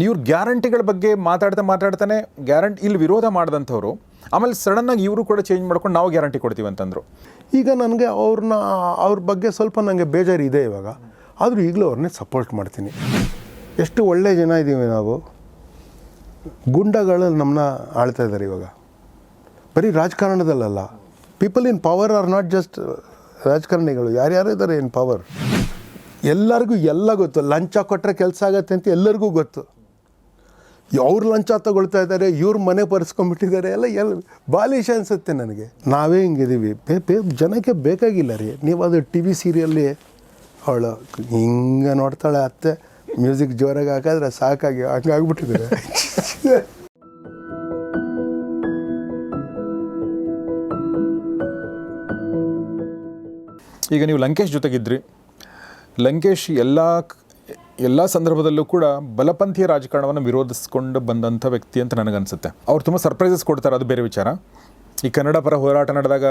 ನೀವು ಗ್ಯಾರಂಟಿಗಳ ಬಗ್ಗೆ ಮಾತಾಡ್ತಾ ಮಾತಾಡ್ತಾನೆ ಗ್ಯಾರಂಟಿ ಇಲ್ಲಿ ವಿರೋಧ ಮಾಡಿದಂಥವ್ರು, ಆಮೇಲೆ ಸಡನ್ನಾಗಿ ಇವರು ಕೂಡ ಚೇಂಜ್ ಮಾಡ್ಕೊಂಡು ನಾವು ಗ್ಯಾರಂಟಿ ಕೊಡ್ತೀವಿ ಅಂತಂದರು. ಈಗ ನನಗೆ ಅವ್ರನ್ನ ಅವ್ರ ಬಗ್ಗೆ ಸ್ವಲ್ಪ ನನಗೆ ಬೇಜಾರು ಇದೆ ಇವಾಗ. ಆದರೂ ಈಗಲೂ ಅವ್ರನ್ನೇ ಸಪೋರ್ಟ್ ಮಾಡ್ತೀನಿ. ಎಷ್ಟು ಒಳ್ಳೆ ಜನ ಇದ್ದೀವಿ ನಾವು. ಗುಂಡಗಳು ನಮ್ಮನ್ನ ಆಳ್ತಾ ಇದ್ದಾರೆ ಇವಾಗ. ಬರೀ ರಾಜಕಾರಣದಲ್ಲಲ್ಲ. People in power are not just ರಾಜಕಾರಣಿಗಳು. ಯಾರ್ಯಾರು ಇದ್ದಾರೆ ಇನ್ ಪವರ್ ಎಲ್ಲರಿಗೂ ಎಲ್ಲ ಗೊತ್ತು. ಲಂಚ ಕೊಟ್ಟರೆ ಕೆಲಸ ಆಗತ್ತೆ ಅಂತ ಎಲ್ಲರಿಗೂ ಗೊತ್ತು. ಅವ್ರು ಲಂಚ ತಗೊಳ್ತಾ ಇದ್ದಾರೆ, ಇವ್ರ ಮನೆ ಪರಿಸ್ಕೊಂಡ್ಬಿಟ್ಟಿದ್ದಾರೆ, ಎಲ್ಲ ಎಲ್ಲ ಬಾಲಿಶ ಅನಿಸುತ್ತೆ ನನಗೆ. ನಾವೇ ಹಿಂಗಿದ್ದೀವಿ. ಬೇ ಬೇ, ಜನಕ್ಕೆ ಬೇಕಾಗಿಲ್ಲ ರೀ. ನೀವು ಅದು ಟಿ ವಿ ಸೀರಿಯಲ್ಲಿ ಅವಳು ಹಿಂಗೆ ನೋಡ್ತಾಳೆ ಅತ್ತೆ, ಮ್ಯೂಸಿಕ್ ಜೋರಾಗಿ ಹಾಕಿದ್ರೆ ಸಾಕಾಗಿ ಹಂಗಾಗ್ಬಿಟ್ಟಿದ್ದಾರೆ ಈಗ ನೀವು ಲಂಕೇಶ್ ಜೊತೆಗಿದ್ರಿ. ಲಂಕೇಶ್ ಎಲ್ಲ ಎಲ್ಲ ಸಂದರ್ಭದಲ್ಲೂ ಕೂಡ ಬಲಪಂಥೀಯ ರಾಜಕಾರಣವನ್ನು ವಿರೋಧಿಸ್ಕೊಂಡು ಬಂದಂಥ ವ್ಯಕ್ತಿ ಅಂತ ನನಗನ್ಸುತ್ತೆ. ಅವ್ರು ತುಂಬ ಸರ್ಪ್ರೈಸಸ್ ಕೊಡ್ತಾರೆ, ಅದು ಬೇರೆ ವಿಚಾರ. ಈ ಕನ್ನಡ ಪರ ಹೋರಾಟ ನಡೆದಾಗ,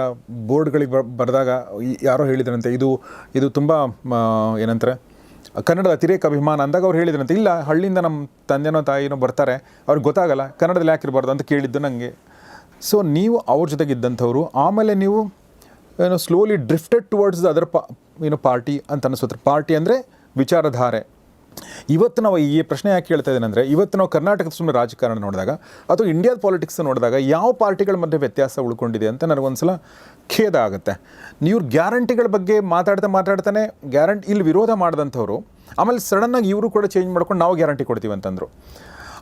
ಬೋರ್ಡ್ಗಳಿಗೆ ಬರೆದಾಗ ಯಾರೋ ಹೇಳಿದ್ರಂತೆ, ಇದು ಇದು ತುಂಬ ಏನಂತಾರೆ, ಕನ್ನಡದ ಅತಿರೇಕ ಅಭಿಮಾನ ಅಂದಾಗ ಅವ್ರು ಹೇಳಿದ್ರಂತೆ, ಇಲ್ಲ, ಹಳ್ಳಿಯಿಂದ ನಮ್ಮ ತಂದೆನೋ ತಾಯಿನೋ ಬರ್ತಾರೆ, ಅವ್ರಿಗೆ ಗೊತ್ತಾಗಲ್ಲ, ಕನ್ನಡದಲ್ಲಿ ಯಾಕಿರಬಾರ್ದು ಅಂತ ಕೇಳಿದ್ದು ನನಗೆ ಸೊ ನೀವು ಅವ್ರ ಜೊತೆಗಿದ್ದಂಥವ್ರು, ಆಮೇಲೆ ನೀವು ಏನೋ ಸ್ಲೋಲಿ ಡ್ರಿಫ್ಟೆಡ್ ಟುವರ್ಡ್ಸ್ ಅದರ್ ಪಾ ಏನೋ ಪಾರ್ಟಿ ಅಂತ ಅನಿಸುತ್ತೆ. ಪಾರ್ಟಿ ಅಂದರೆ ವಿಚಾರಧಾರೆ. ಇವತ್ತು ನಾವು ಈ ಪ್ರಶ್ನೆ ಯಾಕೆ ಕೇಳ್ತಾ ಇದ್ದೇನೆ ಅಂದರೆ, ಇವತ್ತು ನಾವು ಕರ್ನಾಟಕದ ಸುಮ್ಮನೆ ರಾಜಕಾರಣ ನೋಡಿದಾಗ ಅಥವಾ ಇಂಡಿಯಾದ ಪಾಲಿಟಿಕ್ಸ್ ನೋಡಿದಾಗ ಯಾವ ಪಾರ್ಟಿಗಳ ಮಧ್ಯೆ ವ್ಯತ್ಯಾಸ ಉಳ್ಕೊಂಡಿದೆ ಅಂತ ನನಗೊಂದ್ಸಲ ಖೇದ ಆಗುತ್ತೆ. ನೀವು ಗ್ಯಾರಂಟಿಗಳ ಬಗ್ಗೆ ಮಾತಾಡ್ತಾ ಮಾತಾಡ್ತಾನೆ, ಗ್ಯಾರಂಟಿ, ಇಲ್ಲಿ ವಿರೋಧ ಮಾಡಿದಂಥವ್ರು, ಆಮೇಲೆ ಸಡನ್ನಾಗಿ ಇವರು ಕೂಡ ಚೇಂಜ್ ಮಾಡ್ಕೊಂಡು ನಾವು ಗ್ಯಾರಂಟಿ ಕೊಡ್ತೀವಿ ಅಂತಂದರು.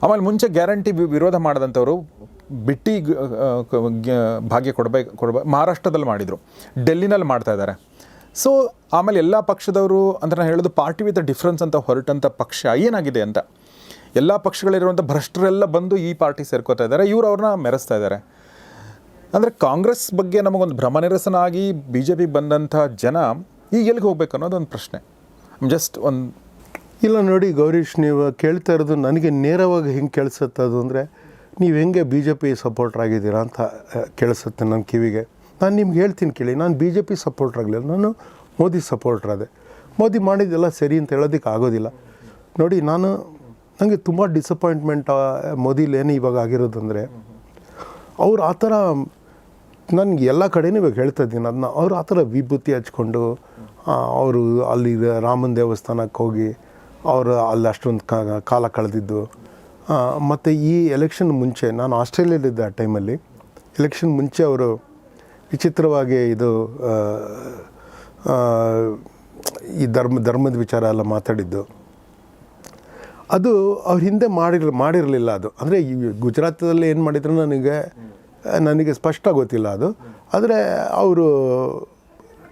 ಆಮೇಲೆ ಮುಂಚೆ ಗ್ಯಾರಂಟಿ ವಿರೋಧ ಮಾಡಿದಂಥವ್ರು ಬಿಟ್ಟಿ ಭಾಗ್ಯ ಕೊಡಬೇಕು ಕೊಡಬೇಕು ಮಹಾರಾಷ್ಟ್ರದಲ್ಲಿ ಮಾಡಿದರು. ಡೆಲ್ಲಿನಲ್ಲಿ ಮಾಡ್ತಾ ಇದ್ದಾರೆ. ಸೊ ಆಮೇಲೆ ಎಲ್ಲ ಪಕ್ಷದವರು ಅಂತ ನಾನು ಹೇಳೋದು ಪಾರ್ಟಿ ವಿತ್ ಡಿಫ್ರೆನ್ಸ್ ಅಂತ ಹೊರಟಂಥ ಪಕ್ಷ ಏನಾಗಿದೆ ಅಂತ. ಎಲ್ಲ ಪಕ್ಷಗಳಿರುವಂಥ ಭ್ರಷ್ಟರೆಲ್ಲ ಬಂದು ಈ ಪಾರ್ಟಿ ಸೇರ್ಕೋತಾ ಇದ್ದಾರೆ. ಇವರು ಅವ್ರನ್ನ ಮೆರೆಸ್ತಾ ಇದ್ದಾರೆ. ಅಂದರೆ ಕಾಂಗ್ರೆಸ್ ಬಗ್ಗೆ ನಮಗೊಂದು ಭ್ರಮನಿರಸನಾಗಿ ಬಿ ಜೆ ಪಿಗೆ ಬಂದಂಥ ಜನ ಈಗ ಎಲ್ಲಿಗೆ ಹೋಗ್ಬೇಕು ಅನ್ನೋದೊಂದು ಪ್ರಶ್ನೆ. ಜಸ್ಟ್ ಒಂದು ಇಲ್ಲ ನೋಡಿ ಗೌರೀಶ್, ನೀವು ಕೇಳ್ತಾ ಇರೋದು ನನಗೆ ನೇರವಾಗಿ ಹೆಂಗೆ ಕೇಳಿಸುತ್ತದು ಅದು ಅಂದರೆ ನೀವು ಹೆಂಗೆ ಬಿ ಜೆ ಪಿ ಸಪೋರ್ಟರ್ ಆಗಿದ್ದೀರಾ ಅಂತ ಕೇಳಿಸುತ್ತೆ ನನ್ನ ಕಿವಿಗೆ. ನಾನು ನಿಮ್ಗೆ ಹೇಳ್ತೀನಿ ಕೇಳಿ, ನಾನು ಬಿ ಜೆ ಪಿ ಸಪೋರ್ಟ್ರಾಗಲಿಲ್ಲ ನಾನು ಮೋದಿ ಸಪೋರ್ಟರ್ ಅದೇ ಮೋದಿ ಮಾಡಿದ್ದೆಲ್ಲ ಸರಿ ಅಂತ ಹೇಳೋದಕ್ಕೆ ಆಗೋದಿಲ್ಲ. ನೋಡಿ, ನಾನು ನನಗೆ ತುಂಬ ಡಿಸಪಾಯಿಂಟ್ಮೆಂಟ್ ಏನು ಇವಾಗ ಆಗಿರೋದಂದರೆ, ಅವ್ರು ಆ ಥರ ನನಗೆ ಎಲ್ಲ ಕಡೆಯೂ ಇವಾಗ ಹೇಳ್ತಾ ಇದ್ದೀನಿ. ಅದನ್ನ ಅವ್ರು ಆ ಥರ ವಿಭೂತಿ ಹಚ್ಕೊಂಡು ಅವರು ಅಲ್ಲಿ ರಾಮನ ದೇವಸ್ಥಾನಕ್ಕೆ ಹೋಗಿ, ಅವರು ಅಲ್ಲಿ ಅಷ್ಟೊಂದು ಕಾಲ ಕಳೆದಿದ್ದು ಮತ್ತು ಈ ಎಲೆಕ್ಷನ್ ಮುಂಚೆ, ನಾನು ಆಸ್ಟ್ರೇಲಿಯಲ್ಲಿದ್ದೆ ಆ ಟೈಮಲ್ಲಿ ಎಲೆಕ್ಷನ್ ಮುಂಚೆ ಅವರು ವಿಚಿತ್ರವಾಗಿ ಇದು ಈ ಧರ್ಮ, ಧರ್ಮದ ವಿಚಾರ ಎಲ್ಲ ಮಾತಾಡಿದ್ದು. ಅದು ಅವ್ರ ಹಿಂದೆ ಮಾಡಿರ್, ಮಾಡಿರಲಿಲ್ಲ ಅದು. ಅಂದರೆ ಗುಜರಾತದಲ್ಲಿ ಏನು ಮಾಡಿದ್ರು ನನಗೆ ನನಗೆ ಸ್ಪಷ್ಟ ಗೊತ್ತಿಲ್ಲ ಅದು. ಆದರೆ ಅವರು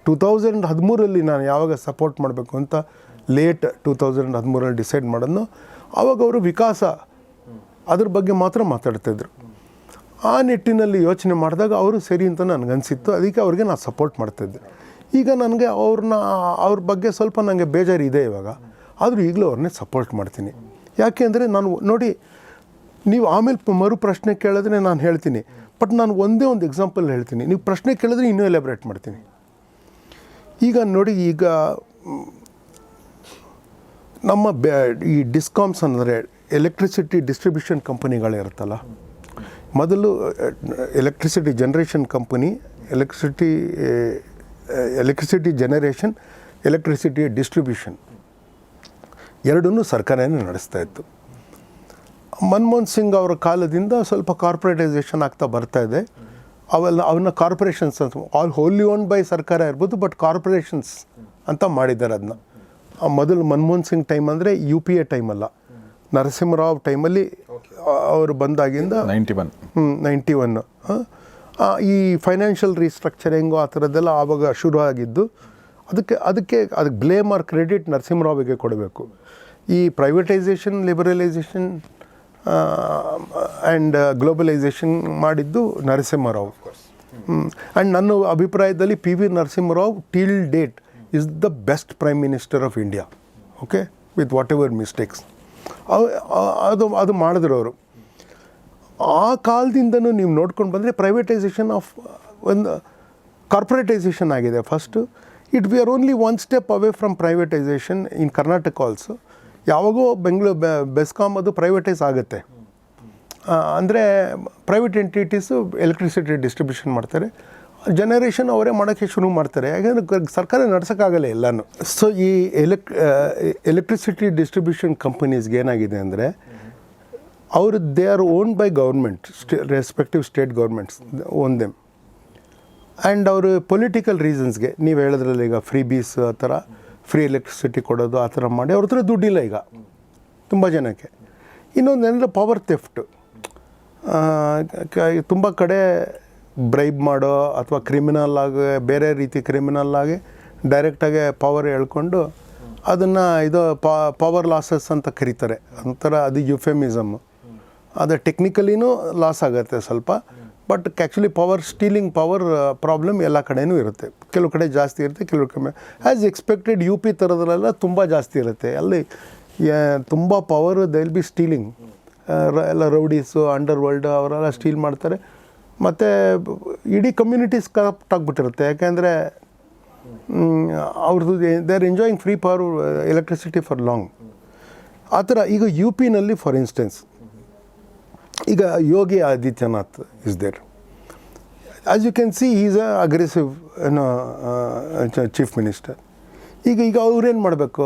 ಟೂ ತೌಸಂಡ್ ಹದಿಮೂರಲ್ಲಿ ನಾನು ಯಾವಾಗ ಸಪೋರ್ಟ್ ಮಾಡಬೇಕು ಅಂತ ಲೇಟ್ ಟೂ ತೌಸಂಡ್ ಹದಿಮೂರಲ್ಲಿ ಡಿಸೈಡ್ ಮಾಡೋದು ಅವಾಗ ಅವರು ವಿಕಾಸ ಅದ್ರ ಬಗ್ಗೆ ಮಾತ್ರ ಮಾತಾಡ್ತಾಯಿದ್ರು ಆ ನಿಟ್ಟಿನಲ್ಲಿ ಯೋಚನೆ ಮಾಡಿದಾಗ ಅವರು ಸರಿ ಅಂತ ನನಗನ್ಸಿತ್ತು ಅದಕ್ಕೆ ಅವ್ರಿಗೆ ನಾನು ಸಪೋರ್ಟ್ ಮಾಡ್ತಾಯಿದ್ದೆ ಈಗ ನನಗೆ ಅವ್ರನ್ನ, ಅವ್ರ ಬಗ್ಗೆ ಸ್ವಲ್ಪ ನನಗೆ ಬೇಜಾರು ಇದೆ ಇವಾಗ. ಆದರೂ ಈಗಲೂ ಅವ್ರನ್ನೇ ಸಪೋರ್ಟ್ ಮಾಡ್ತೀನಿ. ಯಾಕೆ ಅಂದರೆ ನಾನು ನೋಡಿ, ನೀವು ಆಮೇಲೆ ಮರು ಪ್ರಶ್ನೆ ಕೇಳಿದ್ರೆ ನಾನು ಹೇಳ್ತೀನಿ. ಬಟ್ ನಾನು ಒಂದೇ ಒಂದು ಎಕ್ಸಾಂಪಲ್ ಹೇಳ್ತೀನಿ. ನೀವು ಪ್ರಶ್ನೆ ಕೇಳಿದ್ರೆ ಇನ್ನೂ ಎಲೆಬ್ರೇಟ್ ಮಾಡ್ತೀನಿ. ಈಗ ನೋಡಿ, ಈಗ ನಮ್ಮ ಬೆ ಈ ಡಿಸ್ಕಾಮ್ಸ್ ಅಂದರೆ ಎಲೆಕ್ಟ್ರಿಸಿಟಿ ಡಿಸ್ಟ್ರಿಬ್ಯೂಷನ್ ಕಂಪನಿಗಳಿರುತ್ತಲ್ಲ ಮೊದಲು electricity generation company electricity electricity generation electricity distribution ಎರಡನ್ನೂ ಸರ್ಕಾರನೇ ನಡೆಸ್ತಾ ಇತ್ತು. ಮನಮೋಹನ್ ಸಿಂಗ್ ಅವರ ಕಾಲದಿಂದ ಸ್ವಲ್ಪ ಕಾರ್ಪೊರೇಟೈಸೇಷನ್ ಆಗ್ತಾ ಬರ್ತಾ ಇದೆ. ಅವೆಲ್ಲ, ಅವನ್ನ ಕಾರ್ಪೊರೇಷನ್ಸ್ ಅಂತ ಆಲ್ ಹೋಲಿ ಓನ್ ಬೈ ಸರ್ಕಾರ ಇರ್ಬೋದು ಬಟ್ ಕಾರ್ಪೊರೇಷನ್ಸ್ ಅಂತ ಮಾಡಿದ್ದಾರೆ ಅದನ್ನ ಮೊದಲು ಮನಮೋಹನ್ ಸಿಂಗ್ ಟೈಮ್ ಅಂದರೆ ಯು ಪಿ ಎ ಟೈಮ್ ಅಲ್ಲ. ನರಸಿಂಹರಾವ್ ಟೈಮಲ್ಲಿ ಅವರು ಬಂದಾಗಿಂದ ನೈಂಟಿ ಒನ್. Ninety one. ಈ ಫೈನಾನ್ಷಿಯಲ್ ರೀಸ್ಟ್ರಕ್ಚರಿಂಗು ಆ ಥರದ್ದೆಲ್ಲ ಆವಾಗ ಶುರು ಆಗಿದ್ದು ಅದಕ್ಕೆ ಅದಕ್ಕೆ ಅದಕ್ಕೆ ಬ್ಲೇಮ್ ಆರ್ ಕ್ರೆಡಿಟ್ ನರಸಿಂಹರಾವಿಗೆ ಕೊಡಬೇಕು. ಈ ಪ್ರೈವೇಟೈಸೇಷನ್ ಲಿಬರಲೈಸೇಷನ್ ಆ್ಯಂಡ್ ಗ್ಲೋಬಲೈಸೇಷನ್ ಮಾಡಿದ್ದು ನರಸಿಂಹರಾವ್. ಆ್ಯಂಡ್ ನನ್ನ ಅಭಿಪ್ರಾಯದಲ್ಲಿ P V Narasimha Rao till date is the best prime minister of India. Okay with whatever mistakes ಅದು ಅದು ಮಾಡಿದ್ರು ಅವರು. ಆ ಕಾಲದಿಂದನೂ ನೀವು ನೋಡ್ಕೊಂಡು ಬಂದರೆ ಪ್ರೈವೇಟೈಸೇಷನ್ ಆಫ್ ಒಂದು ಕಾರ್ಪೊರೇಟೈಸೇಷನ್ ಆಗಿದೆ. First it we are only one step away from privatisation in Karnataka also ಯಾವಾಗೋ ಬೆಂಗಳೂರು ಬೆಸ್ಕಾಮ್ ಅದು ಪ್ರೈವೇಟೈಸ್ ಆಗುತ್ತೆ. ಅಂದರೆ ಪ್ರೈವೇಟ್ ಎಂಟಿಟೀಸು ಎಲೆಕ್ಟ್ರಿಸಿಟಿ ಡಿಸ್ಟ್ರಿಬ್ಯೂಷನ್ ಮಾಡ್ತಾರೆ. ಜನರೇಷನ್ ಅವರೇ ಮಾಡೋಕ್ಕೆ ಶುರು ಮಾಡ್ತಾರೆ. ಯಾಕಂದರೆ ಸರ್ಕಾರ ನಡೆಸೋಕ್ಕಾಗಲ್ಲ ಎಲ್ಲನೂ. ಸೊ ಈ ಎಲೆಕ್ ಎಲೆಕ್ಟ್ರಿಸಿಟಿ ಡಿಸ್ಟ್ರಿಬ್ಯೂಷನ್ ಕಂಪನೀಸ್ಗೆ ಏನಾಗಿದೆ ಅಂದರೆ, ಅವರು they are own by government stay respective state governments own them and ಅವರು ಪೊಲಿಟಿಕಲ್ ರೀಸನ್ಸ್ಗೆ ನೀವು ಹೇಳೋದ್ರಲ್ಲಿ ಈಗ ಫ್ರೀ ಬೀಸ್ ಆ ಥರ ಫ್ರೀ ಎಲೆಕ್ಟ್ರಿಸಿಟಿ ಕೊಡೋದು ಆ ಥರ ಮಾಡಿ, ಅವ್ರ ಹತ್ರ ದುಡ್ಡಿಲ್ಲ ಈಗ. ತುಂಬ ಜನಕ್ಕೆ. ಇನ್ನೊಂದು ಏನಂದರೆ ಪವರ್ ತೆಫ್ಟು ತುಂಬ ಕಡೆ ಬ್ರೈಬ್ ಮಾಡೋ ಅಥವಾ ಕ್ರಿಮಿನಲ್ ಆಗಿ, ಬೇರೆ ರೀತಿ ಕ್ರಿಮಿನಲ್ ಆಗಿ ಡೈರೆಕ್ಟಾಗಿ ಪವರ್ ಹೇಳ್ಕೊಂಡು ಅದನ್ನು ಇದು ಪವರ್ ಲಾಸಸ್ ಅಂತ ಕರೀತಾರೆ. ಒಂಥರ ಅದು ಯುಫೆಮಿಸಮ್ ಅದು ಟೆಕ್ನಿಕಲಿನೂ ಲಾಸ್ ಆಗುತ್ತೆ ಸ್ವಲ್ಪ. But actually power stealing power problem ಎಲ್ಲ ಕಡೆಯೂ ಇರುತ್ತೆ. ಕೆಲವು ಕಡೆ ಜಾಸ್ತಿ ಇರುತ್ತೆ, ಕೆಲವು ಕಮ್ಮಿ. ಆ್ಯಸ್ ಎಕ್ಸ್ಪೆಕ್ಟೆಡ್ ಯು ಪಿ ಥರದ್ರೆಲ್ಲ ತುಂಬ ಜಾಸ್ತಿ ಇರುತ್ತೆ. ಅಲ್ಲಿ ತುಂಬ ಪವರ್ ದೆಲ್ ಬಿ ಸ್ಟೀಲಿಂಗ್ ಎಲ್ಲ ರೌಡೀಸು ಅಂಡರ್ ವರ್ಲ್ಡ್ ಅವರೆಲ್ಲ ಸ್ಟೀಲ್ ಮಾಡ್ತಾರೆ. ಮತ್ತು ಇಡೀ ಕಮ್ಯುನಿಟೀಸ್ ಕರಪ್ಟ್ ಆಗಿಬಿಟ್ಟಿರುತ್ತೆ. ಯಾಕೆಂದರೆ ಅವ್ರದ್ದು they are enjoying free power electricity for long ಆ ಥರ, ಈಗ ಯು ಪಿನಲ್ಲಿ ಫಾರ್ ಇನ್ಸ್ಟೆನ್ಸ್ ಈಗ Yogi Adityanath is there as you can see is a aggressive ಏನೋ ಚೀಫ್ ಮಿನಿಸ್ಟರ್ ಈಗ ಈಗ ಅವ್ರೇನು ಮಾಡಬೇಕು?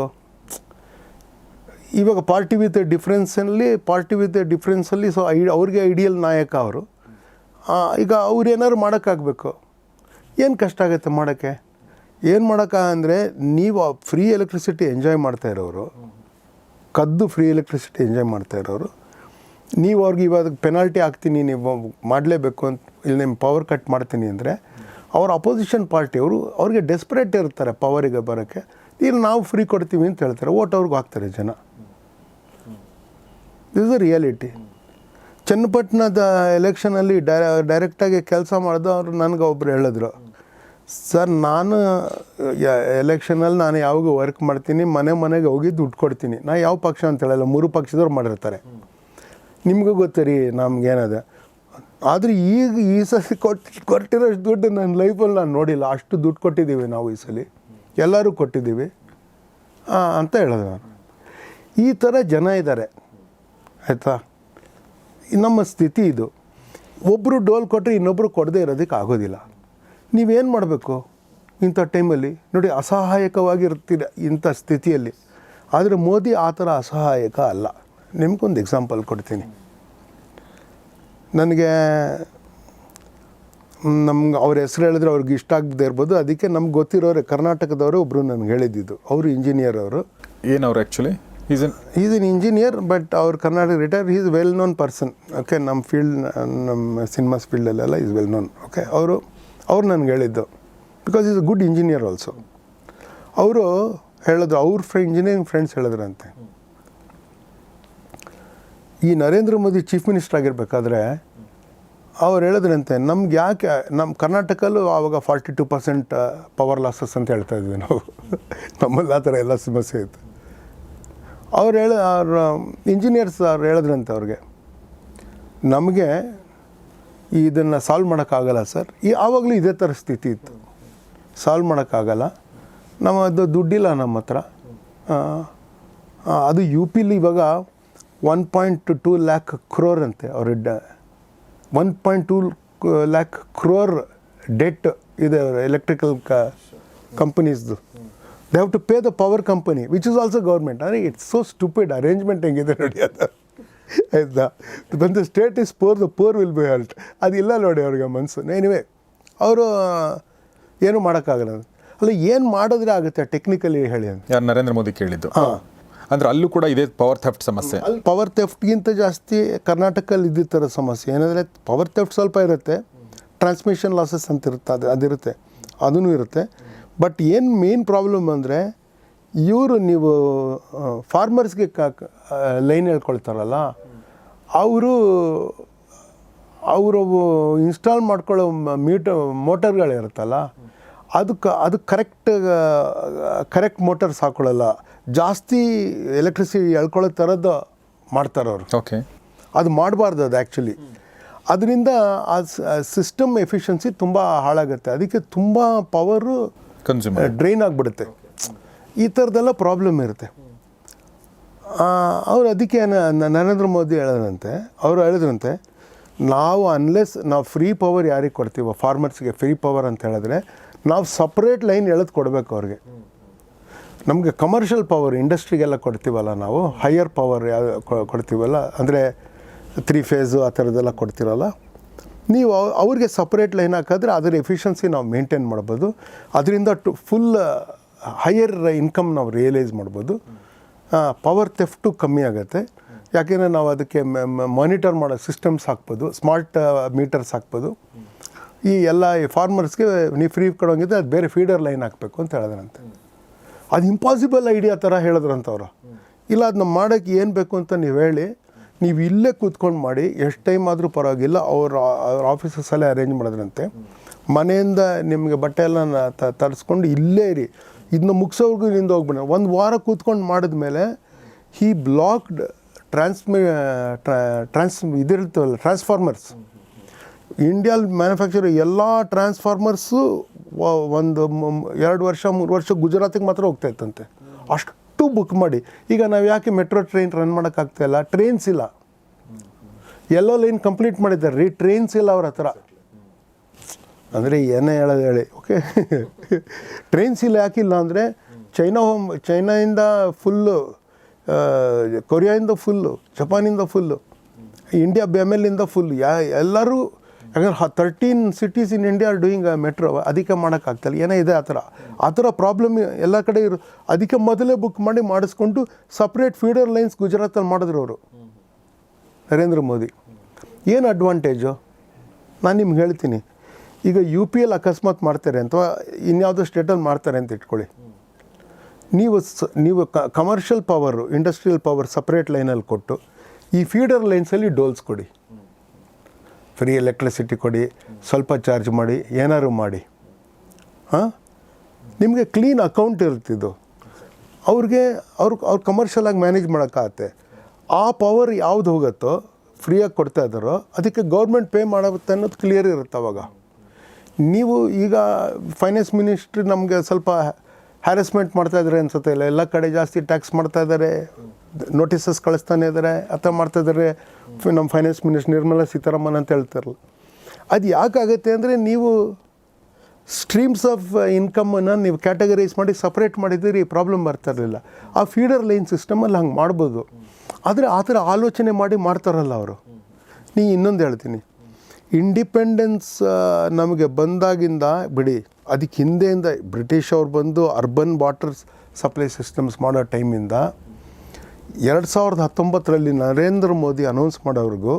ಇವಾಗ ಪಾರ್ಟಿ ವಿತ್ ಡಿಫ್ರೆನ್ಸಲ್ಲಿ ಪಾರ್ಟಿ ವಿತ್ ಡಿಫ್ರೆನ್ಸಲ್ಲಿ ಸೊ ಐ ಅವ್ರಿಗೆ ಐಡಿಯಲ್ ನಾಯಕ ಅವರು. ಈಗ ಅವ್ರು ಏನಾದ್ರು ಮಾಡೋಕ್ಕಾಗಬೇಕು. ಏನು ಕಷ್ಟ ಆಗುತ್ತೆ ಮಾಡೋಕ್ಕೆ? ಏನು ಮಾಡೋಕ್ಕ ಅಂದರೆ ನೀವು ಫ್ರೀ ಎಲೆಕ್ಟ್ರಿಸಿಟಿ ಎಂಜಾಯ್ ಮಾಡ್ತಾ ಇರೋರು, ಕದ್ದು ಫ್ರೀ ಎಲೆಕ್ಟ್ರಿಸಿಟಿ ಎಂಜಾಯ್ ಮಾಡ್ತಾ ಇರೋರು, ನೀವು ಅವ್ರಿಗೆ ಇವಾಗ ಪೆನಾಲ್ಟಿ ಹಾಕ್ತೀನಿ, ನೀವು ಮಾಡಲೇಬೇಕು ಅಂತ, ಇಲ್ಲಿ ನಿಮ್ಮ ಪವರ್ ಕಟ್ ಮಾಡ್ತೀನಿ ಅಂದರೆ ಅವ್ರ ಅಪೋಸಿಷನ್ ಪಾರ್ಟಿಯವರು ಅವ್ರಿಗೆ ಡೆಸ್ಪರೇಟ್ ಇರ್ತಾರೆ ಪವರಿಗೆ ಬರೋಕ್ಕೆ. ಇಲ್ಲಿ, ನಾವು ಫ್ರೀ ಕೊಡ್ತೀವಿ ಅಂತ ಹೇಳ್ತಾರೆ ಓಟ್ ಅವ್ರಿಗೆ ಹಾಕ್ತಾರೆ ಜನ. ದಿಸ್ ಇಸ್ ರಿಯಾಲಿಟಿ ಚನ್ನಪಟ್ಟಣದ ಎಲೆಕ್ಷನಲ್ಲಿ ಡೈ ಡೈರೆಕ್ಟಾಗಿ ಕೆಲಸ ಮಾಡಿದ ಅವರು ನನಗೆ ಒಬ್ಬರು ಹೇಳಿದ್ರು. ಸರ್, ನಾನು ಎಲೆಕ್ಷನಲ್ಲಿ ನಾನು ಯಾವಾಗ ವರ್ಕ್ ಮಾಡ್ತೀನಿ, ಮನೆ ಮನೆಗೆ ಹೋಗಿ ದುಡ್ಡು ಕೊಡ್ತೀನಿ. ನಾ ಯಾವ ಪಕ್ಷ ಅಂತ ಹೇಳಲ್ಲ, ಮೂರು ಪಕ್ಷದವ್ರು ಮಾಡಿರ್ತಾರೆ. ನಿಮಗೂ ಗೊತ್ತು ರೀ ನಮ್ಗೇನದ ಆದರೆ ಈಗ ಈ ಸಲ ಕೊಟ್ಟು ಕೊಟ್ಟಿರೋಷ್ಟು ದುಡ್ಡು ನನ್ನ ಲೈಫಲ್ಲಿ ನಾನು ನೋಡಿಲ್ಲ. ಅಷ್ಟು ದುಡ್ಡು ಕೊಟ್ಟಿದ್ದೀವಿ ನಾವು ಈ ಸಲ. ಎಲ್ಲರೂ ಕೊಟ್ಟಿದ್ದೀವಿ. ಅಂತ ಹೇಳಿದೆ ನಾನು ಈ ಥರ ಜನ ಇದ್ದಾರೆ ಆಯಿತಾ? ನಮ್ಮ ಸ್ಥಿತಿ ಇದು. ಒಬ್ಬರು ಡೋಲ್ ಕೊಟ್ಟರೆ ಇನ್ನೊಬ್ಬರು ಕೊಡದೇ ಇರೋದಕ್ಕೆ ಆಗೋದಿಲ್ಲ. ನೀವೇನು ಮಾಡಬೇಕು? ಇಂಥ ಟೈಮಲ್ಲಿ ನೋಡಿ ಅಸಹಾಯಕವಾಗಿರ್ತೀರ ಇಂಥ ಸ್ಥಿತಿಯಲ್ಲಿ. ಆದರೆ ಮೋದಿ ಆ ಥರ ಅಸಹಾಯಕ ಅಲ್ಲ. ನಿಮಗೊಂದು ಎಕ್ಸಾಂಪಲ್ ಕೊಡ್ತೀನಿ. ನನಗೆ ನಮ್ಗೆ ಅವ್ರ ಹೆಸರು ಹೇಳಿದ್ರೆ ಅವ್ರಿಗೆ ಇಷ್ಟ ಆಗದೇ ಇರ್ಬೋದು. ಅದಕ್ಕೆ ನಮ್ಗೆ ಗೊತ್ತಿರೋರೆ ಕರ್ನಾಟಕದವರು ಒಬ್ಬರು ನನಗೆ ಹೇಳಿದ್ದಿದ್ದು ಅವರು ಇಂಜಿನಿಯರ್ ಅವರು. ಏನವ್ರು actually is an is in engineer but ಅವ್ರ Karnataka retire is well known person okay ನಮ್ಮ ಫೀಲ್ಡ್ ನಮ್ಮ ಸಿನಿಮಾಸ್ ಫೀಲ್ಡಲ್ಲೆಲ್ಲ ಈಸ್ ವೆಲ್ ನೋನ್ ಓಕೆ ಅವರು, ಅವ್ರು ನನಗೆ ಹೇಳಿದ್ದು. Because is a good engineer also ಅವರು ಹೇಳಿದ್ರು, ಅವ್ರ ಫ್ರೆಂಡ್ ಇಂಜಿನಿಯರಿಂಗ್ ಫ್ರೆಂಡ್ಸ್ ಹೇಳಿದ್ರಂತೆ. ಈ ನರೇಂದ್ರ ಮೋದಿ ಚೀಫ್ ಮಿನಿಸ್ಟರ್ ಆಗಿರಬೇಕಾದ್ರೆ, ಅವ್ರು ಹೇಳಿದ್ರಂತೆ, ನಮ್ಗೆ ಯಾಕೆ ನಮ್ಮ ಕರ್ನಾಟಕಲ್ಲೂ ಆವಾಗ forty two percent power losses ಅಂತ ಹೇಳ್ತಾ ಇದ್ವಿ ನಾವು. ನಮ್ಮಲ್ಲಿ ಆ ಥರ ಎಲ್ಲ ಸಮಸ್ಯೆ ಇತ್ತು. ಅವ್ರು ಹೇಳ, ಅವ್ರ ಇಂಜಿನಿಯರ್ಸ್ ಅವ್ರು ಹೇಳಿದ್ರಂತೆ ಅವ್ರಿಗೆ, ನಮಗೆ ಇದನ್ನು ಸಾಲ್ವ್ ಮಾಡೋಕ್ಕಾಗಲ್ಲ ಸರ್. ಈ ಆವಾಗಲೂ ಇದೇ ಥರ ಸ್ಥಿತಿ ಇತ್ತು. ಸಾಲ್ವ್ ಮಾಡೋಕ್ಕಾಗಲ್ಲ. ನಮ್ಮದು ದುಡ್ಡಿಲ್ಲ ನಮ್ಮ ಹತ್ರ. ಅದು ಯು ಪಿಲಿ ಇವಾಗ one point two lakh crore ಅಂತೆ ಅವ್ರ one point two lakh crore debt ಇದೆ electrical ಕಂಪನೀಸ್ದು they have to pay the power company which is also government ಅಂದರೆ ಇಟ್ಸ್ ಸೋ ಸ್ಟುಪಿಡ್ ಅರೇಂಜ್ಮೆಂಟ್ ಹೆಂಗಿದೆ ನೋಡಿ ಅದು. ಆಯ್ತಾ? ಬಂದು state is poor the poor will be halt ಅದಿಲ್ಲ ನೋಡಿ ಅವ್ರಿಗೆ ಮನಸ್ಸು ಎನಿವೆ ಅವರು ಏನು ಮಾಡೋಕ್ಕಾಗಲ್ಲ ಅಲ್ಲ ಏನು ಮಾಡಿದ್ರೆ ಆಗುತ್ತೆ ಟೆಕ್ನಿಕಲಿ ಹೇಳಿ ಅಂತ. ಯಾರು ನರೇಂದ್ರ ಮೋದಿ ಕೇಳಿದ್ದು? ಅಂದ್ರೆ ಅಲ್ಲೂ ಕೂಡ ಇದೇ ಪವರ್ ಥೆಫ್ಟ್ ಸಮಸ್ಯೆ. ಅಲ್ಲಿ ಪವರ್ ಥೆಫ್ಟ್ಗಿಂತ ಜಾಸ್ತಿ ಕರ್ನಾಟಕಲ್ಲಿ ಇದ್ದ ಥರ ಸಮಸ್ಯೆ. ಏನಂದರೆ ಪವರ್ ಥೆಫ್ಟ್ ಸ್ವಲ್ಪ ಇರುತ್ತೆ ಟ್ರಾನ್ಸ್ಮಿಷನ್ ಲಾಸಸ್ ಅಂತ ಇರುತ್ತೆ ಅದು ಅದಿರುತ್ತೆ. ಅದೂ ಇರುತ್ತೆ. ಬಟ್ ಏನು ಮೇನ್ ಪ್ರಾಬ್ಲಮ್ ಅಂದರೆ ಇವರು ನೀವು ಫಾರ್ಮರ್ಸ್ಗೆ ಕ ಲೈನ್ ಹೇಳ್ಕೊಳ್ತಾರಲ್ಲ ಅವರು ಅವರು ಇನ್ಸ್ಟಾಲ್ ಮಾಡ್ಕೊಳ್ಳೋ ಮೀಟರ್ ಮೋಟರ್ಗಳಿರುತ್ತಲ್ಲ ಅದಕ್ಕೆ ಅದು ಕರೆಕ್ಟ್ ಕರೆಕ್ಟ್ ಮೋಟರ್ಸ್ ಹಾಕೊಳ್ಳಲ್ಲ. ಜಾಸ್ತಿ ಎಲೆಕ್ಟ್ರಿಸಿಟಿ ಎಳ್ಕೊಳ್ಳೋ ಥರದ್ದು ಮಾಡ್ತಾರೆ ಅವರು. ಓಕೆ ಅದು ಮಾಡಬಾರ್ದು ಅದು ಆ್ಯಕ್ಚುಲಿ ಅದರಿಂದ ಆ ಸಿಸ್ಟಮ್ ಎಫಿಷಿಯನ್ಸಿ ತುಂಬ ಹಾಳಾಗುತ್ತೆ. ಅದಕ್ಕೆ ತುಂಬ ಪವರು ಕನ್ಸ್ಯೂಮರ್ ಡ್ರೈನ್ ಆಗಿಬಿಡುತ್ತೆ. ಈ ಥರದ್ದೆಲ್ಲ ಪ್ರಾಬ್ಲಮ್ ಇರುತ್ತೆ. ಅವ್ರು ಅದಕ್ಕೆ ನರೇಂದ್ರ ಮೋದಿ ಹೇಳಿದರಂತೆ, ಅವರು ಹೇಳಿದ್ರಂತೆ, ನಾವು ಅನ್ಲೆಸ್ ನಾವು ಫ್ರೀ ಪವರ್ ಯಾರಿಗೆ ಕೊಡ್ತೀವೋ ಫಾರ್ಮರ್ಸ್ಗೆ ಫ್ರೀ ಪವರ್ ಅಂತ ಹೇಳಿದ್ರೆ, ನಾವು ಸಪ್ರೇಟ್ ಲೈನ್ ಎಳೆದು ಕೊಡಬೇಕು ಅವ್ರಿಗೆ. ನಮಗೆ ಕಮರ್ಷಿಯಲ್ ಪವರ್ ಇಂಡಸ್ಟ್ರಿಗೆಲ್ಲ ಕೊಡ್ತೀವಲ್ಲ ನಾವು ಹೈಯರ್ ಪವರ್ ಯಾವ ಕೊಡ್ತೀವಲ್ಲ, ಅಂದರೆ ತ್ರೀ ಫೇಸು ಆ ಥರದ್ದೆಲ್ಲ ಕೊಡ್ತೀರಲ್ಲ ನೀವು ಅವ್- ಅವ್ರಿಗೆ ಸಪ್ರೇಟ್ ಲೈನ್ ಹಾಕಿದ್ರೆ ಅದರ ಎಫಿಷಿಯನ್ಸಿ ನಾವು ಮೇಂಟೈನ್ ಮಾಡ್ಬೋದು. ಅದರಿಂದ ಟು ಫುಲ್ ಹೈಯರ್ ಇನ್ಕಮ್ ನಾವು ರಿಯಲೈಸ್ ಮಾಡ್ಬೋದು. ಪವರ್ ತೆಫ್ಟು ಕಮ್ಮಿ ಆಗುತ್ತೆ. ಯಾಕೆಂದರೆ ನಾವು ಅದಕ್ಕೆ ಮಾನಿಟರ್ ಮಾಡೋ ಸಿಸ್ಟಮ್ಸ್ ಹಾಕ್ಬೋದು. ಸ್ಮಾರ್ಟ್ ಮೀಟರ್ಸ್ ಹಾಕ್ಬೋದು. ಈ ಎಲ್ಲ ಈ ಫಾರ್ಮರ್ಸ್ಗೆ ನೀವು ಫ್ರೀ ಕೊಡೋಂಗಿದ್ರೆ ಅದು ಬೇರೆ ಫೀಡರ್ ಲೈನ್ ಹಾಕಬೇಕು ಅಂತ ಹೇಳಿದ್ರಂತೆ. ಅದು ಇಂಪಾಸಿಬಲ್ ಐಡಿಯಾ ಥರ ಹೇಳಿದ್ರಂತವ್ರು. ಇಲ್ಲ ಅದನ್ನ ಮಾಡೋಕ್ಕೆ ಏನು ಬೇಕು ಅಂತ ನೀವು ಹೇಳಿ ನೀವು ಇಲ್ಲೇ ಕೂತ್ಕೊಂಡು ಮಾಡಿ, ಎಷ್ಟು ಟೈಮ್ ಆದರೂ ಪರವಾಗಿಲ್ಲ, ಅವ್ರ ಆಫೀಸಸ್ಸಲ್ಲೇ ಅರೇಂಜ್ ಮಾಡಿದ್ರಂತೆ. ಮನೆಯಿಂದ ನಿಮಗೆ ಬಟ್ಟೆ ಎಲ್ಲ ತರಿಸ್ಕೊಂಡು ಇಲ್ಲೇ ಇರಿ. ಇದನ್ನ ಮುಗಿಸೋರ್ಗು ಇಲ್ಲಿಂದ ಹೋಗ್ಬಿಡ. ಒಂದು ವಾರ ಕೂತ್ಕೊಂಡು ಮಾಡಿದ ಮೇಲೆ ಈ ಬ್ಲಾಕ್ಡ್ ಟ್ರಾನ್ಸ್ಮಿ ಟ್ರಾನ್ಸ್ ಇದಿರ್ತವಲ್ಲ ಟ್ರಾನ್ಸ್ಫಾರ್ಮರ್ಸ್ ಇಂಡಿಯಾಲ್ ಮ್ಯಾನುಫ್ಯಾಕ್ಚರ್ ಎಲ್ಲ ಟ್ರಾನ್ಸ್ಫಾರ್ಮರ್ಸು ಒಂದು ಎರಡು ವರ್ಷ, ಮೂರು ವರ್ಷ ಗುಜರಾತಿಗೆ ಮಾತ್ರ ಹೋಗ್ತಾ ಇತ್ತಂತೆ. ಅಷ್ಟು ಬುಕ್ ಮಾಡಿ. ಈಗ ನಾವು ಯಾಕೆ ಮೆಟ್ರೋ ಟ್ರೈನ್ ರನ್ ಮಾಡೋಕ್ಕಾಗ್ತಾಯಿಲ್ಲ ಟ್ರೈನ್ಸ್ ಇಲ್ಲ? ಎಲ್ಲೋ ಲೈನ್ ಕಂಪ್ಲೀಟ್ ಮಾಡಿದ್ದಾರೆ. ರೀ ಟ್ರೈನ್ಸ್ ಇಲ್ಲ ಅವ್ರ ಹತ್ರ. ಅಂದರೆ ಏನೇ ಹೇಳೋದು ಹೇಳಿ ಓಕೆ ಟ್ರೈನ್ಸ್ ಇಲ್ಲ ಯಾಕಿಲ್ಲ ಅಂದರೆ ಚೈನಾ ಹೋಮ್ ಚೈನಾಯಿಂದ ಫುಲ್ಲು ಕೊರಿಯಾಯಿಂದ ಫುಲ್ಲು ಜಪಾನಿಂದ ಫುಲ್ಲು ಇಂಡಿಯಾ ಬೆಮೆಲಿಂದ ಫುಲ್ ಯಾ, ಎಲ್ಲರೂ ಯಾಕಂದ್ರೆ thirteen cities in India are doing metro ಅಧಿಕ ಮಾಡೋಕ್ಕಾಗ್ತಿಲ್ಲ ಏನೋ ಇದೆ ಆ ಥರ. ಆ ಥರ ಪ್ರಾಬ್ಲಮ್ ಎಲ್ಲ ಕಡೆ ಇರು ಅದಕ್ಕೆ ಮೊದಲೇ ಬುಕ್ ಮಾಡಿ ಮಾಡಿಸ್ಕೊಂಡು ಸಪ್ರೇಟ್ ಫೀಡರ್ ಲೈನ್ಸ್ ಗುಜರಾತಲ್ಲಿ ಮಾಡಿದ್ರು ಅವರು. ನರೇಂದ್ರ ಮೋದಿ. ಏನು ಅಡ್ವಾಂಟೇಜು ನಾನು ನಿಮ್ಗೆ ಹೇಳ್ತೀನಿ. ಈಗ ಯು ಪಿ ಎಲ್ ಅಕಸ್ಮಾತ್ ಮಾಡ್ತಾರೆ ಅಥವಾ ಇನ್ಯಾವುದೋ ಸ್ಟೇಟಲ್ಲಿ ಮಾಡ್ತಾರೆ ಅಂತ ಇಟ್ಕೊಳ್ಳಿ. ನೀವು ಸ ನೀವು commercial power industrial power separate ಲೈನಲ್ಲಿ ಕೊಟ್ಟು ಈ ಫೀಡರ್ ಲೈನ್ಸಲ್ಲಿ ಡೋಲ್ಸ್ ಕೊಡಿ. ಫ್ರೀ ಎಲೆಕ್ಟ್ರಿಸಿಟಿ ಕೊಡಿ, ಸ್ವಲ್ಪ ಚಾರ್ಜ್ ಮಾಡಿ, ಏನಾದ್ರು ಮಾಡಿ. ಹಾಂ? ನಿಮಗೆ ಕ್ಲೀನ್ ಅಕೌಂಟ್ ಇರ್ತಿದ್ದು ಅವ್ರಿಗೆ, ಅವ್ರ, ಅವ್ರು ಕಮರ್ಷಿಯಲಾಗಿ ಮ್ಯಾನೇಜ್ ಮಾಡೋಕ್ಕಾಗತ್ತೆ. ಆ ಪವರ್ ಯಾವ್ದು ಹೋಗುತ್ತೋ ಫ್ರೀಯಾಗಿ ಕೊಡ್ತಾ ಇದ್ದಾರೋ, ಅದಕ್ಕೆ ಗೌರ್ಮೆಂಟ್ ಪೇ ಮಾಡುತ್ತೆ ಅನ್ನೋದು ಕ್ಲಿಯರ್ ಇರುತ್ತೆ ಅವಾಗ. ನೀವು ಈಗ ಫೈನಾನ್ಸ್ ಮಿನಿಸ್ಟ್ರಿ ನಮಗೆ ಸ್ವಲ್ಪ ಹ್ಯಾರಸ್ಮೆಂಟ್ ಮಾಡ್ತಾಯಿದ್ರೆ ಅನ್ಸುತ್ತೆ, ಇಲ್ಲ, ಎಲ್ಲ ಕಡೆ ಜಾಸ್ತಿ ಟ್ಯಾಕ್ಸ್ ಮಾಡ್ತಾ ಇದ್ದಾರೆ ನೋಟಿಸಸ್ ಕಳಿಸ್ತಾನೆ ಇದ್ದಾರೆ ಅಥವಾ ಮಾಡ್ತಾ ಇದ್ದಾರೆ ನಮ್ಮ ಫೈನಾನ್ಸ್ ಮಿನಿಸ್ಟರ್ ನಿರ್ಮಲಾ ಸೀತಾರಾಮನ್ ಅಂತ ಹೇಳ್ತಾರಲ್ಲ. ಅದು ಯಾಕಾಗುತ್ತೆ ಅಂದರೆ ನೀವು ಸ್ಟ್ರೀಮ್ಸ್ ಆಫ್ ಇನ್ಕಮನ್ನು ನೀವು ಕ್ಯಾಟಗರೈಸ್ ಮಾಡಿ ಸಪ್ರೇಟ್ ಈ ಪ್ರಾಬ್ಲಮ್ ಬರ್ತಾ ಇರಲಿಲ್ಲ. ಆ ಫೀಡರ್ ಲೈನ್ ಸಿಸ್ಟಮಲ್ಲಿ ಹಂಗೆ ಮಾಡ್ಬೋದು. ಆದರೆ ಆ ಥರ ಆಲೋಚನೆ ಮಾಡಿ ಮಾಡ್ತಾರಲ್ಲ ಅವರು. ನೀ ಇನ್ನೊಂದು ಹೇಳ್ತೀನಿ. ಇಂಡಿಪೆಂಡೆನ್ಸ್ ನಮಗೆ ಬಂದಾಗಿಂದ ಬಿಡಿ ಅದಕ್ಕೆ ಹಿಂದೆಯಿಂದ ಬ್ರಿಟಿಷ್ ಅವ್ರು ಬಂದು ಅರ್ಬನ್ ವಾಟರ್ ಸಪ್ಲೈ ಸಿಸ್ಟಮ್ಸ್ ಮಾಡೋ ಟೈಮಿಂದ ಎರಡು ಸಾವಿರದ ಹತ್ತೊಂಬತ್ತರಲ್ಲಿ ನರೇಂದ್ರ ಮೋದಿ ಅನೌನ್ಸ್ ಮಾಡೋವ್ರಿಗೂ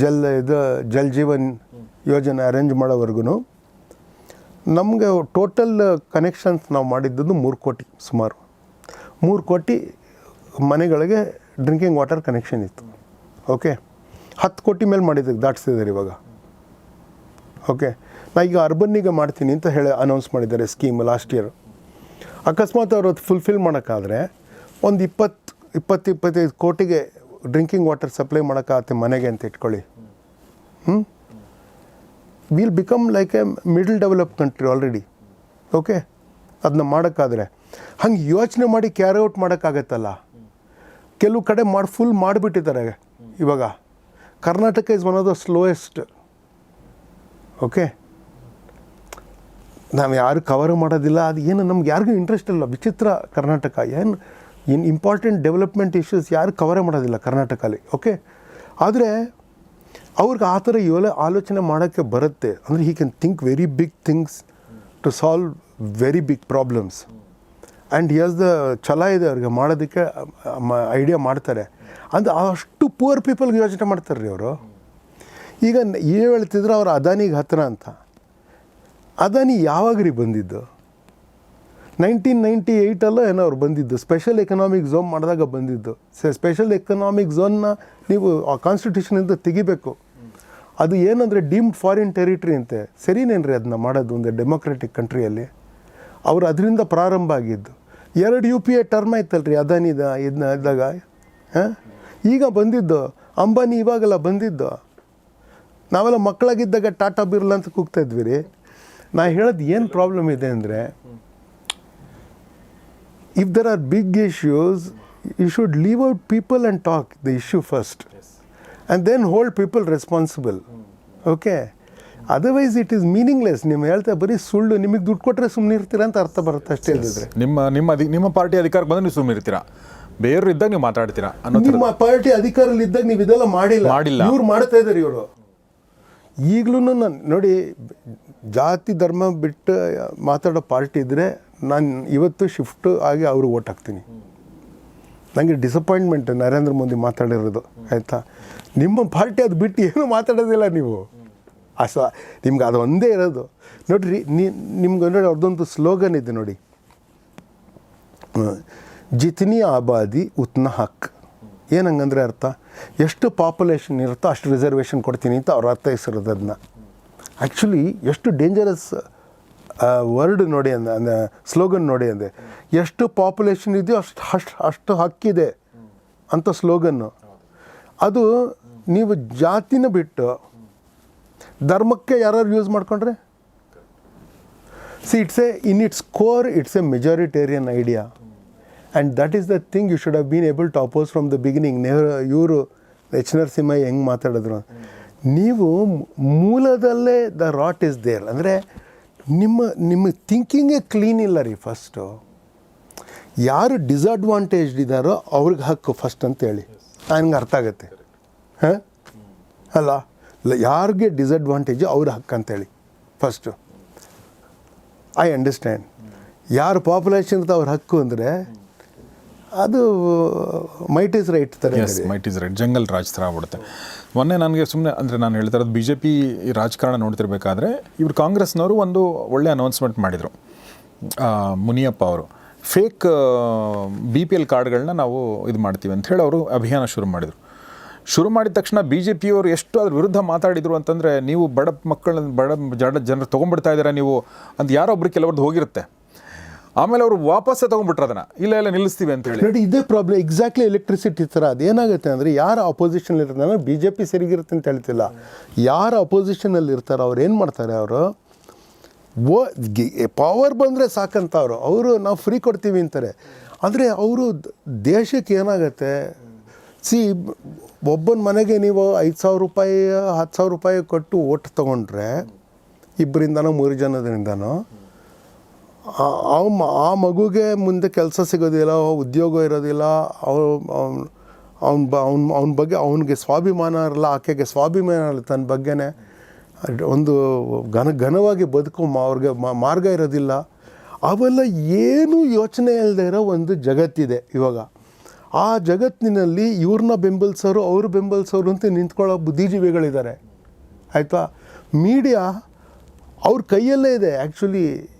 ಜಲ್ ಇದು, ಜಲ್ ಜೀವನ್ ಯೋಜನೆ ಅರೇಂಜ್ ಮಾಡೋವರೆಗೂ ನಮಗೆ ಟೋಟಲ್ ಕನೆಕ್ಷನ್ಸ್ ನಾವು ಮಾಡಿದ್ದದ್ದು ಮೂರು ಕೋಟಿ ಸುಮಾರು. ಮೂರು ಕೋಟಿ ಮನೆಗಳಿಗೆ ಡ್ರಿಂಕಿಂಗ್ ವಾಟರ್ ಕನೆಕ್ಷನ್ ಇತ್ತು. ಓಕೆ ಹತ್ತು ಕೋಟಿ ಮೇಲೆ ಮಾಡಿದ್ದಕ್ಕೆ ದಾಟಿಸಿದ್ದಾರೆ ಇವಾಗ. ಓಕೆ ನಾ ಈಗ ಅರ್ಬನ್ನಿಗೆ ಮಾಡ್ತೀನಿ ಅಂತ ಹೇಳಿ ಅನೌನ್ಸ್ ಮಾಡಿದ್ದಾರೆ ಸ್ಕೀಮ್ ಲಾಸ್ಟ್ ಇಯರ್ ಅಕಸ್ಮಾತ್ ಅವರು ಅದು ಫುಲ್ಫಿಲ್ ಮಾಡೋಕ್ಕಾದರೆ ಒಂದು ಇಪ್ಪತ್ತು ಇಪ್ಪತ್ತು ಇಪ್ಪತ್ತೈದು ಕೋಟಿಗೆ ಡ್ರಿಂಕಿಂಗ್ ವಾಟರ್ ಸಪ್ಲೈ ಮಾಡೋಕ್ಕಾಗತ್ತೆ ಮನೆಗೆ ಅಂತ ಇಟ್ಕೊಳ್ಳಿ. ಹ್ಞೂ will become like a middle develop country already okay ಅದನ್ನ ಮಾಡೋಕ್ಕಾದರೆ. ಹಂಗೆ ಯೋಚನೆ ಮಾಡಿ ಕ್ಯಾರಿ ಔಟ್ ಮಾಡೋಕ್ಕಾಗತ್ತಲ್ಲ. ಕೆಲವು ಕಡೆ ಮಾಡಿ ಫುಲ್ ಮಾಡಿಬಿಟ್ಟಿದ್ದಾರೆ ಇವಾಗ. Karnataka is one of the slowest okay ನಾವು ಯಾರು ಕವರ್ ಮಾಡೋದಿಲ್ಲ, ಅದು ಏನು ನಮ್ಗೆ ಯಾರಿಗೂ ಇಂಟ್ರೆಸ್ಟ್ ಇಲ್ಲ. ವಿಚಿತ್ರ ಕರ್ನಾಟಕ. ಏನು ಇನ್ ಇಂಪಾರ್ಟೆಂಟ್ ಡೆವಲಪ್ಮೆಂಟ್ ಇಶ್ಯೂಸ್ ಯಾರು ಕವರೇ ಮಾಡೋದಿಲ್ಲ ಕರ್ನಾಟಕಲ್ಲಿ ಓಕೆ ಆದರೆ ಅವ್ರಿಗೆ ಆ ಥರ ಇವೆಲ್ಲ ಆಲೋಚನೆ ಮಾಡೋಕ್ಕೆ ಬರುತ್ತೆ. ಅಂದರೆ he can think very big things to solve very big problems and yes the ಛಲ ಇದೆ ಅವ್ರಿಗೆ ಮಾಡೋದಕ್ಕೆ ಐಡಿಯಾ ಮಾಡ್ತಾರೆ. ಅಂದರೆ ಅಷ್ಟು ಪೂರ್ ಪೀಪಲ್ಗೆ ಯೋಚನೆ ಮಾಡ್ತಾರೆ ರೀ ಅವರು. ಈಗ ಏನು ಹೇಳ್ತಿದ್ರು ಅವ್ರು ಅದಾನಿಗೆ ಹತ್ತಿರ ಅಂತ. ಅದಾನಿ ಯಾವಾಗ ರೀ ಬಂದಿದ್ದು? ನೈನ್ಟೀನ್ ನೈಂಟಿ ಏಯ್ಟಲ್ಲೋ ಏನೋ ಅವ್ರು ಬಂದಿದ್ದು. ಸ್ಪೆಷಲ್ ಎಕನಾಮಿಕ್ ಝೋನ್ ಮಾಡಿದಾಗ ಬಂದಿದ್ದು. ಸ್ಪೆಷಲ್ ಎಕನಾಮಿಕ್ ಝೋನ್ನ ನೀವು, ಆ ಕಾನ್ಸ್ಟಿಟ್ಯೂಷನಿಂದ ತೆಗಿಬೇಕು. ಅದು ಏನಂದರೆ ಡೀಮ್ಡ್ ಫಾರಿನ್ ಟೆರಿಟರಿ ಅಂತೆ. ಸರಿನೇನ್ರಿ ಅದನ್ನ ಮಾಡೋದು ಒಂದು ಡೆಮೊಕ್ರೆಟಿಕ್ ಕಂಟ್ರಿಯಲ್ಲಿ ಅವರು ಅದರಿಂದ ಪ್ರಾರಂಭ ಆಗಿದ್ದು. ಎರಡು ಯು ಪಿ ಎ ಟರ್ಮ್ ಆಯ್ತಲ್ರಿ, ಅದಾನಿದ ಇದನ್ನ ಇದ್ದಾಗ. ಹಾಂ? ಈಗ ಬಂದಿದ್ದು, ಅಂಬಾನಿ ಇವಾಗೆಲ್ಲ ಬಂದಿದ್ದು. ನಾವೆಲ್ಲ ಮಕ್ಕಳಾಗಿದ್ದಾಗ ಟಾಟಾ ಬಿರ್ಲಾ ಅಂತ ಕೂಗ್ತಾ ಇದ್ವಿ ರೀ. ನಾ ಹೇಳೋದು ಏನು ಪ್ರಾಬ್ಲಮ್ ಇದೆ ಅಂದರೆ if there are big issues you should leave out people and talk the issue first and then hold people responsible okay otherwise it is meaningless ನಿಮ್ಮ ಹೇಳ್ತಾ ಬರೀ ಸುಳ್ಳು ನಿಮಗೆ ದುಡ್ಡು ಕೊಟ್ಟರೆ ಸುಮ್ಮನೆ ಇರ್ತೀರಾ ಅಂತ ಅರ್ಥ ಬರುತ್ತೆ ಅಷ್ಟೇ ಇಲ್ಲದಿದ್ರೆ ನಿಮ್ಮ ನಿಮ್ಮ ಅಧಿ ನಿಮ್ಮ ಪಾರ್ಟಿ ಅಧಿಕಾರಕ್ಕೆ ಬಂದ್ರೆ ನೀವು ಸುಮ್ಮನೆ ಇರ್ತೀರಾ? ಬೇರೆಯವ್ರು ಇದ್ದಾಗ ನೀವು ಮಾತಾಡ್ತೀರಾ ಅನ್ನೋ ನಿಮ್ಮ ಪಾರ್ಟಿ ಅಧಿಕಾರದಲ್ಲಿ ಇದ್ದಾಗ ನೀವು ಇದೆಲ್ಲ ಮಾಡಿಲ್ಲ. ಮಾಡಿಲ್ಲ. ಇವ್ರು ಮಾಡ್ತಾ ಇದ್ದಾರೆ ಇವರು. ಈಗಲೂ ನಾನು ನೋಡಿ ಜಾತಿ ಧರ್ಮ ಬಿಟ್ಟು ಮಾತಾಡೋ ಪಾರ್ಟಿ ಇದ್ದರೆ ನಾನು ಇವತ್ತು ಶಿಫ್ಟ್ ಆಗಿ ಅವ್ರಿಗೆ ಓಟ್ ಹಾಕ್ತೀನಿ. ನನಗೆ ಡಿಸಪಾಯಿಂಟ್ಮೆಂಟ್ ನರೇಂದ್ರ ಮೋದಿ ಮಾತಾಡಿರೋದು, ಆಯಿತಾ? ನಿಮ್ಮ ಪಾರ್ಟಿ ಅದು ಬಿಟ್ಟು ಏನು ಮಾತಾಡೋದಿಲ್ಲ ನೀವು. ಅಸ ನಿಮ್ಗೆ ಅದು ಒಂದೇ ಇರೋದು. ನೋಡಿರಿ, ನೀ, ನಿಮ್ಗೆ ನೋಡಿ ಅವ್ರದ್ದೊಂದು ಸ್ಲೋಗನ್ ಇದೆ ನೋಡಿ. ಜಿತ್ನಿ ಆಬಾದಿ ಉತ್ನ ಹಕ್. ಏನಂಗಂದ್ರೆ ಅರ್ಥ? ಎಷ್ಟು ಪಾಪ್ಯುಲೇಷನ್ ಇರುತ್ತೋ ಅಷ್ಟು ರಿಸರ್ವೇಷನ್ ಕೊಡ್ತೀನಿ ಅಂತ ಅವ್ರು ಅರ್ಥೈಸಿರೋದು ಅದನ್ನ ಆ್ಯಕ್ಚುಲಿ ಎಷ್ಟು ಡೇಂಜರಸ್ ವರ್ಡ್ ನೋಡಿ ಅಂದ ಅಂದ ಸ್ಲೋಗನ್ ನೋಡಿ ಅಂದೆ. ಎಷ್ಟು ಪಾಪ್ಯುಲೇಷನ್ ಇದೆಯೋ ಅಷ್ಟು ಅಷ್ಟು ಅಷ್ಟು ಹಕ್ಕಿದೆ ಅಂತ ಸ್ಲೋಗನ್ನು. ಅದು ನೀವು ಜಾತಿನ ಬಿಟ್ಟು ಧರ್ಮಕ್ಕೆ ಯಾರು ಯೂಸ್ ಮಾಡ್ಕೊಂಡ್ರೆ? See it's a in it's core it's a majoritarian idea and that is the thing you should have been able to oppose from the beginning Nehru ಇವರು ಎಚ್ ನರಸಿಂಹ ಹೆಂಗೆ ಮಾತಾಡಿದ್ರು? ನೀವು ಮೂಲದಲ್ಲೇ ದ ರಾಟ್ ಇಸ್ ದೇರ್ ಅಂದರೆ ನಿಮ್ಮ ನಿಮ್ಮ ಥಿಂಕಿಂಗೇ clean ಇಲ್ಲ ರೀ ಫಸ್ಟು ಯಾರು ಡಿಸಡ್ವಾಂಟೇಜ್ ಇದ್ದಾರೋ ಅವ್ರಿಗೆ ಹಕ್ಕು ಫಸ್ಟ್ ಅಂತೇಳಿ. ನನಗೆ ಅರ್ಥ ಆಗುತ್ತೆ. ಹಾಂ? ಅಲ್ಲ? ಯಾರಿಗೆ ಡಿಸಡ್ವಾಂಟೇಜು ಅವ್ರ ಹಕ್ಕು ಅಂತೇಳಿ. ಫಸ್ಟು ಐ ಅಂಡರ್ಸ್ಟ್ಯಾಂಡ್ ಯಾರು ಪಾಪ್ಯುಲೇಷನ್ ಅವ್ರ ಹಕ್ಕು ಅಂದರೆ ಅದು ಮೈಟ್ ಇಸ್ ರೈಟ್ ತರ as might is right jungle raj ಥರ ಆಗ್ಬಿಡುತ್ತೆ. ಮೊನ್ನೆ ನನಗೆ ಸುಮ್ಮನೆ ಅಂದರೆ ನಾನು ಹೇಳ್ತಾ ಇರೋದು ಬಿ ಜೆ ಪಿ ರಾಜಕಾರಣ ನೋಡ್ತಿರ್ಬೇಕಾದ್ರೆ ಇವರು ಕಾಂಗ್ರೆಸ್ನವರು ಒಂದು ಒಳ್ಳೆ ಅನೌನ್ಸ್ಮೆಂಟ್ ಮಾಡಿದರು. ಮುನಿಯಪ್ಪ ಅವರು. ಫೇಕ್ ಬಿ ಪಿ ಎಲ್ ಕಾರ್ಡ್ಗಳನ್ನ ನಾವು ಇದು ಮಾಡ್ತೀವಿ ಅಂತ ಹೇಳಿ ಅವರು ಅಭಿಯಾನ ಶುರು ಮಾಡಿದರು. ಶುರು ಮಾಡಿದ ತಕ್ಷಣ ಬಿ ಜೆ ಪಿಯವರು ಎಷ್ಟು ಅದ್ರ ವಿರುದ್ಧ ಮಾತಾಡಿದರು ಅಂತಂದರೆ ನೀವು ಬಡ ಮಕ್ಕಳನ್ನ ಬಡ ಜನ ಜನರು ತೊಗೊಂಡ್ಬಿಡ್ತಾ ಇದ್ದೀರಾ ನೀವು ಅಂತ ಯಾರೋ ಒಬ್ರು ಕೆಲವ್ರದ್ದು ಹೋಗಿರುತ್ತೆ. ಆಮೇಲೆ ಅವರು ವಾಪಸ್ಸೇ ತೊಗೊಂಡ್ಬಿಟ್ರು ಅದನ್ನು. ಇಲ್ಲ ಇಲ್ಲ, ನಿಲ್ಲಿಸ್ತೀವಿ ಅಂತ ಹೇಳಿ. ನೋಡಿ, ಇದೇ ಪ್ರಾಬ್ಲಮ್ ಎಕ್ಸಾಕ್ಟ್ಲಿ ಎಲೆಕ್ಟ್ರಿಸಿಟಿ ಥರ ಅದೇನಾಗುತ್ತೆ ಅಂದರೆ, ಯಾರು ಅಪೋಸಿಷನ್ ಇರ್ತಾರೆ ಬಿ ಜೆ ಪಿ ಸರಿಗಿರುತ್ತೆ ಅಂತ ಹೇಳ್ತಿಲ್ಲ. ಯಾರು ಅಪೋಸಿಷನಲ್ಲಿ ಇರ್ತಾರೋ, ಅವ್ರು ಏನು ಮಾಡ್ತಾರೆ ಅವರು? ಓ ಪವರ್ ಬಂದರೆ ಸಾಕಂತ ಅವರು. ಅವರು ನಾವು ಫ್ರೀ ಕೊಡ್ತೀವಿ ಅಂತಾರೆ. ಆದರೆ ಅವರು ದೇಶಕ್ಕೆ ಏನಾಗುತ್ತೆ? ಸಿ, ಒಬ್ಬನ ಮನೆಗೆ ನೀವು ಐದು ಸಾವಿರ ರೂಪಾಯಿ, ಹತ್ತು ಸಾವಿರ ರೂಪಾಯಿ ಕೊಟ್ಟು ಓಟ್ ತೊಗೊಂಡ್ರೆ ಇಬ್ಬರಿಂದನೋ ಮೂರು ಜನದಿಂದನೋ ಆ- ಆ ಮಗುಗೆ ಮುಂದೆ ಕೆಲಸ ಸಿಗೋದಿಲ್ಲ, ಉದ್ಯೋಗ ಇರೋದಿಲ್ಲ ಅವನು ಬ, ಅವ್ನ, ಅವನ ಬಗ್ಗೆ, ಅವನಿಗೆ ಸ್ವಾಭಿಮಾನ ಇರಲ್ಲ, ಆಕೆಗೆ ಸ್ವಾಭಿಮಾನ ಇರಲ್ಲ ತನ್ನ ಬಗ್ಗೆನೇ. ಒಂದು ಘನ, ಘನವಾಗಿ ಬದುಕು ಅವ್ರಿಗೆ ಮಾರ್ಗ ಇರೋದಿಲ್ಲ. ಅವೆಲ್ಲ ಏನೂ ಯೋಚನೆ ಇಲ್ಲದೆ ಇರೋ ಒಂದು ಜಗತ್ತಿದೆ ಇವಾಗ. ಆ ಜಗತ್ತಿನಲ್ಲಿ ಇವ್ರನ್ನ ಬೆಂಬಲಿಸೋರು, ಅವರು ಬೆಂಬಲಿಸೋರು ಅಂತ ನಿಂತ್ಕೊಳ್ಳೋ ಬುದ್ಧಿಜೀವಿಗಳಿದ್ದಾರೆ. ಆಯಿತಾ? ಮೀಡಿಯಾ ಅವ್ರ ಕೈಯಲ್ಲೇ ಇದೆ. ಆ್ಯಕ್ಚುಲಿ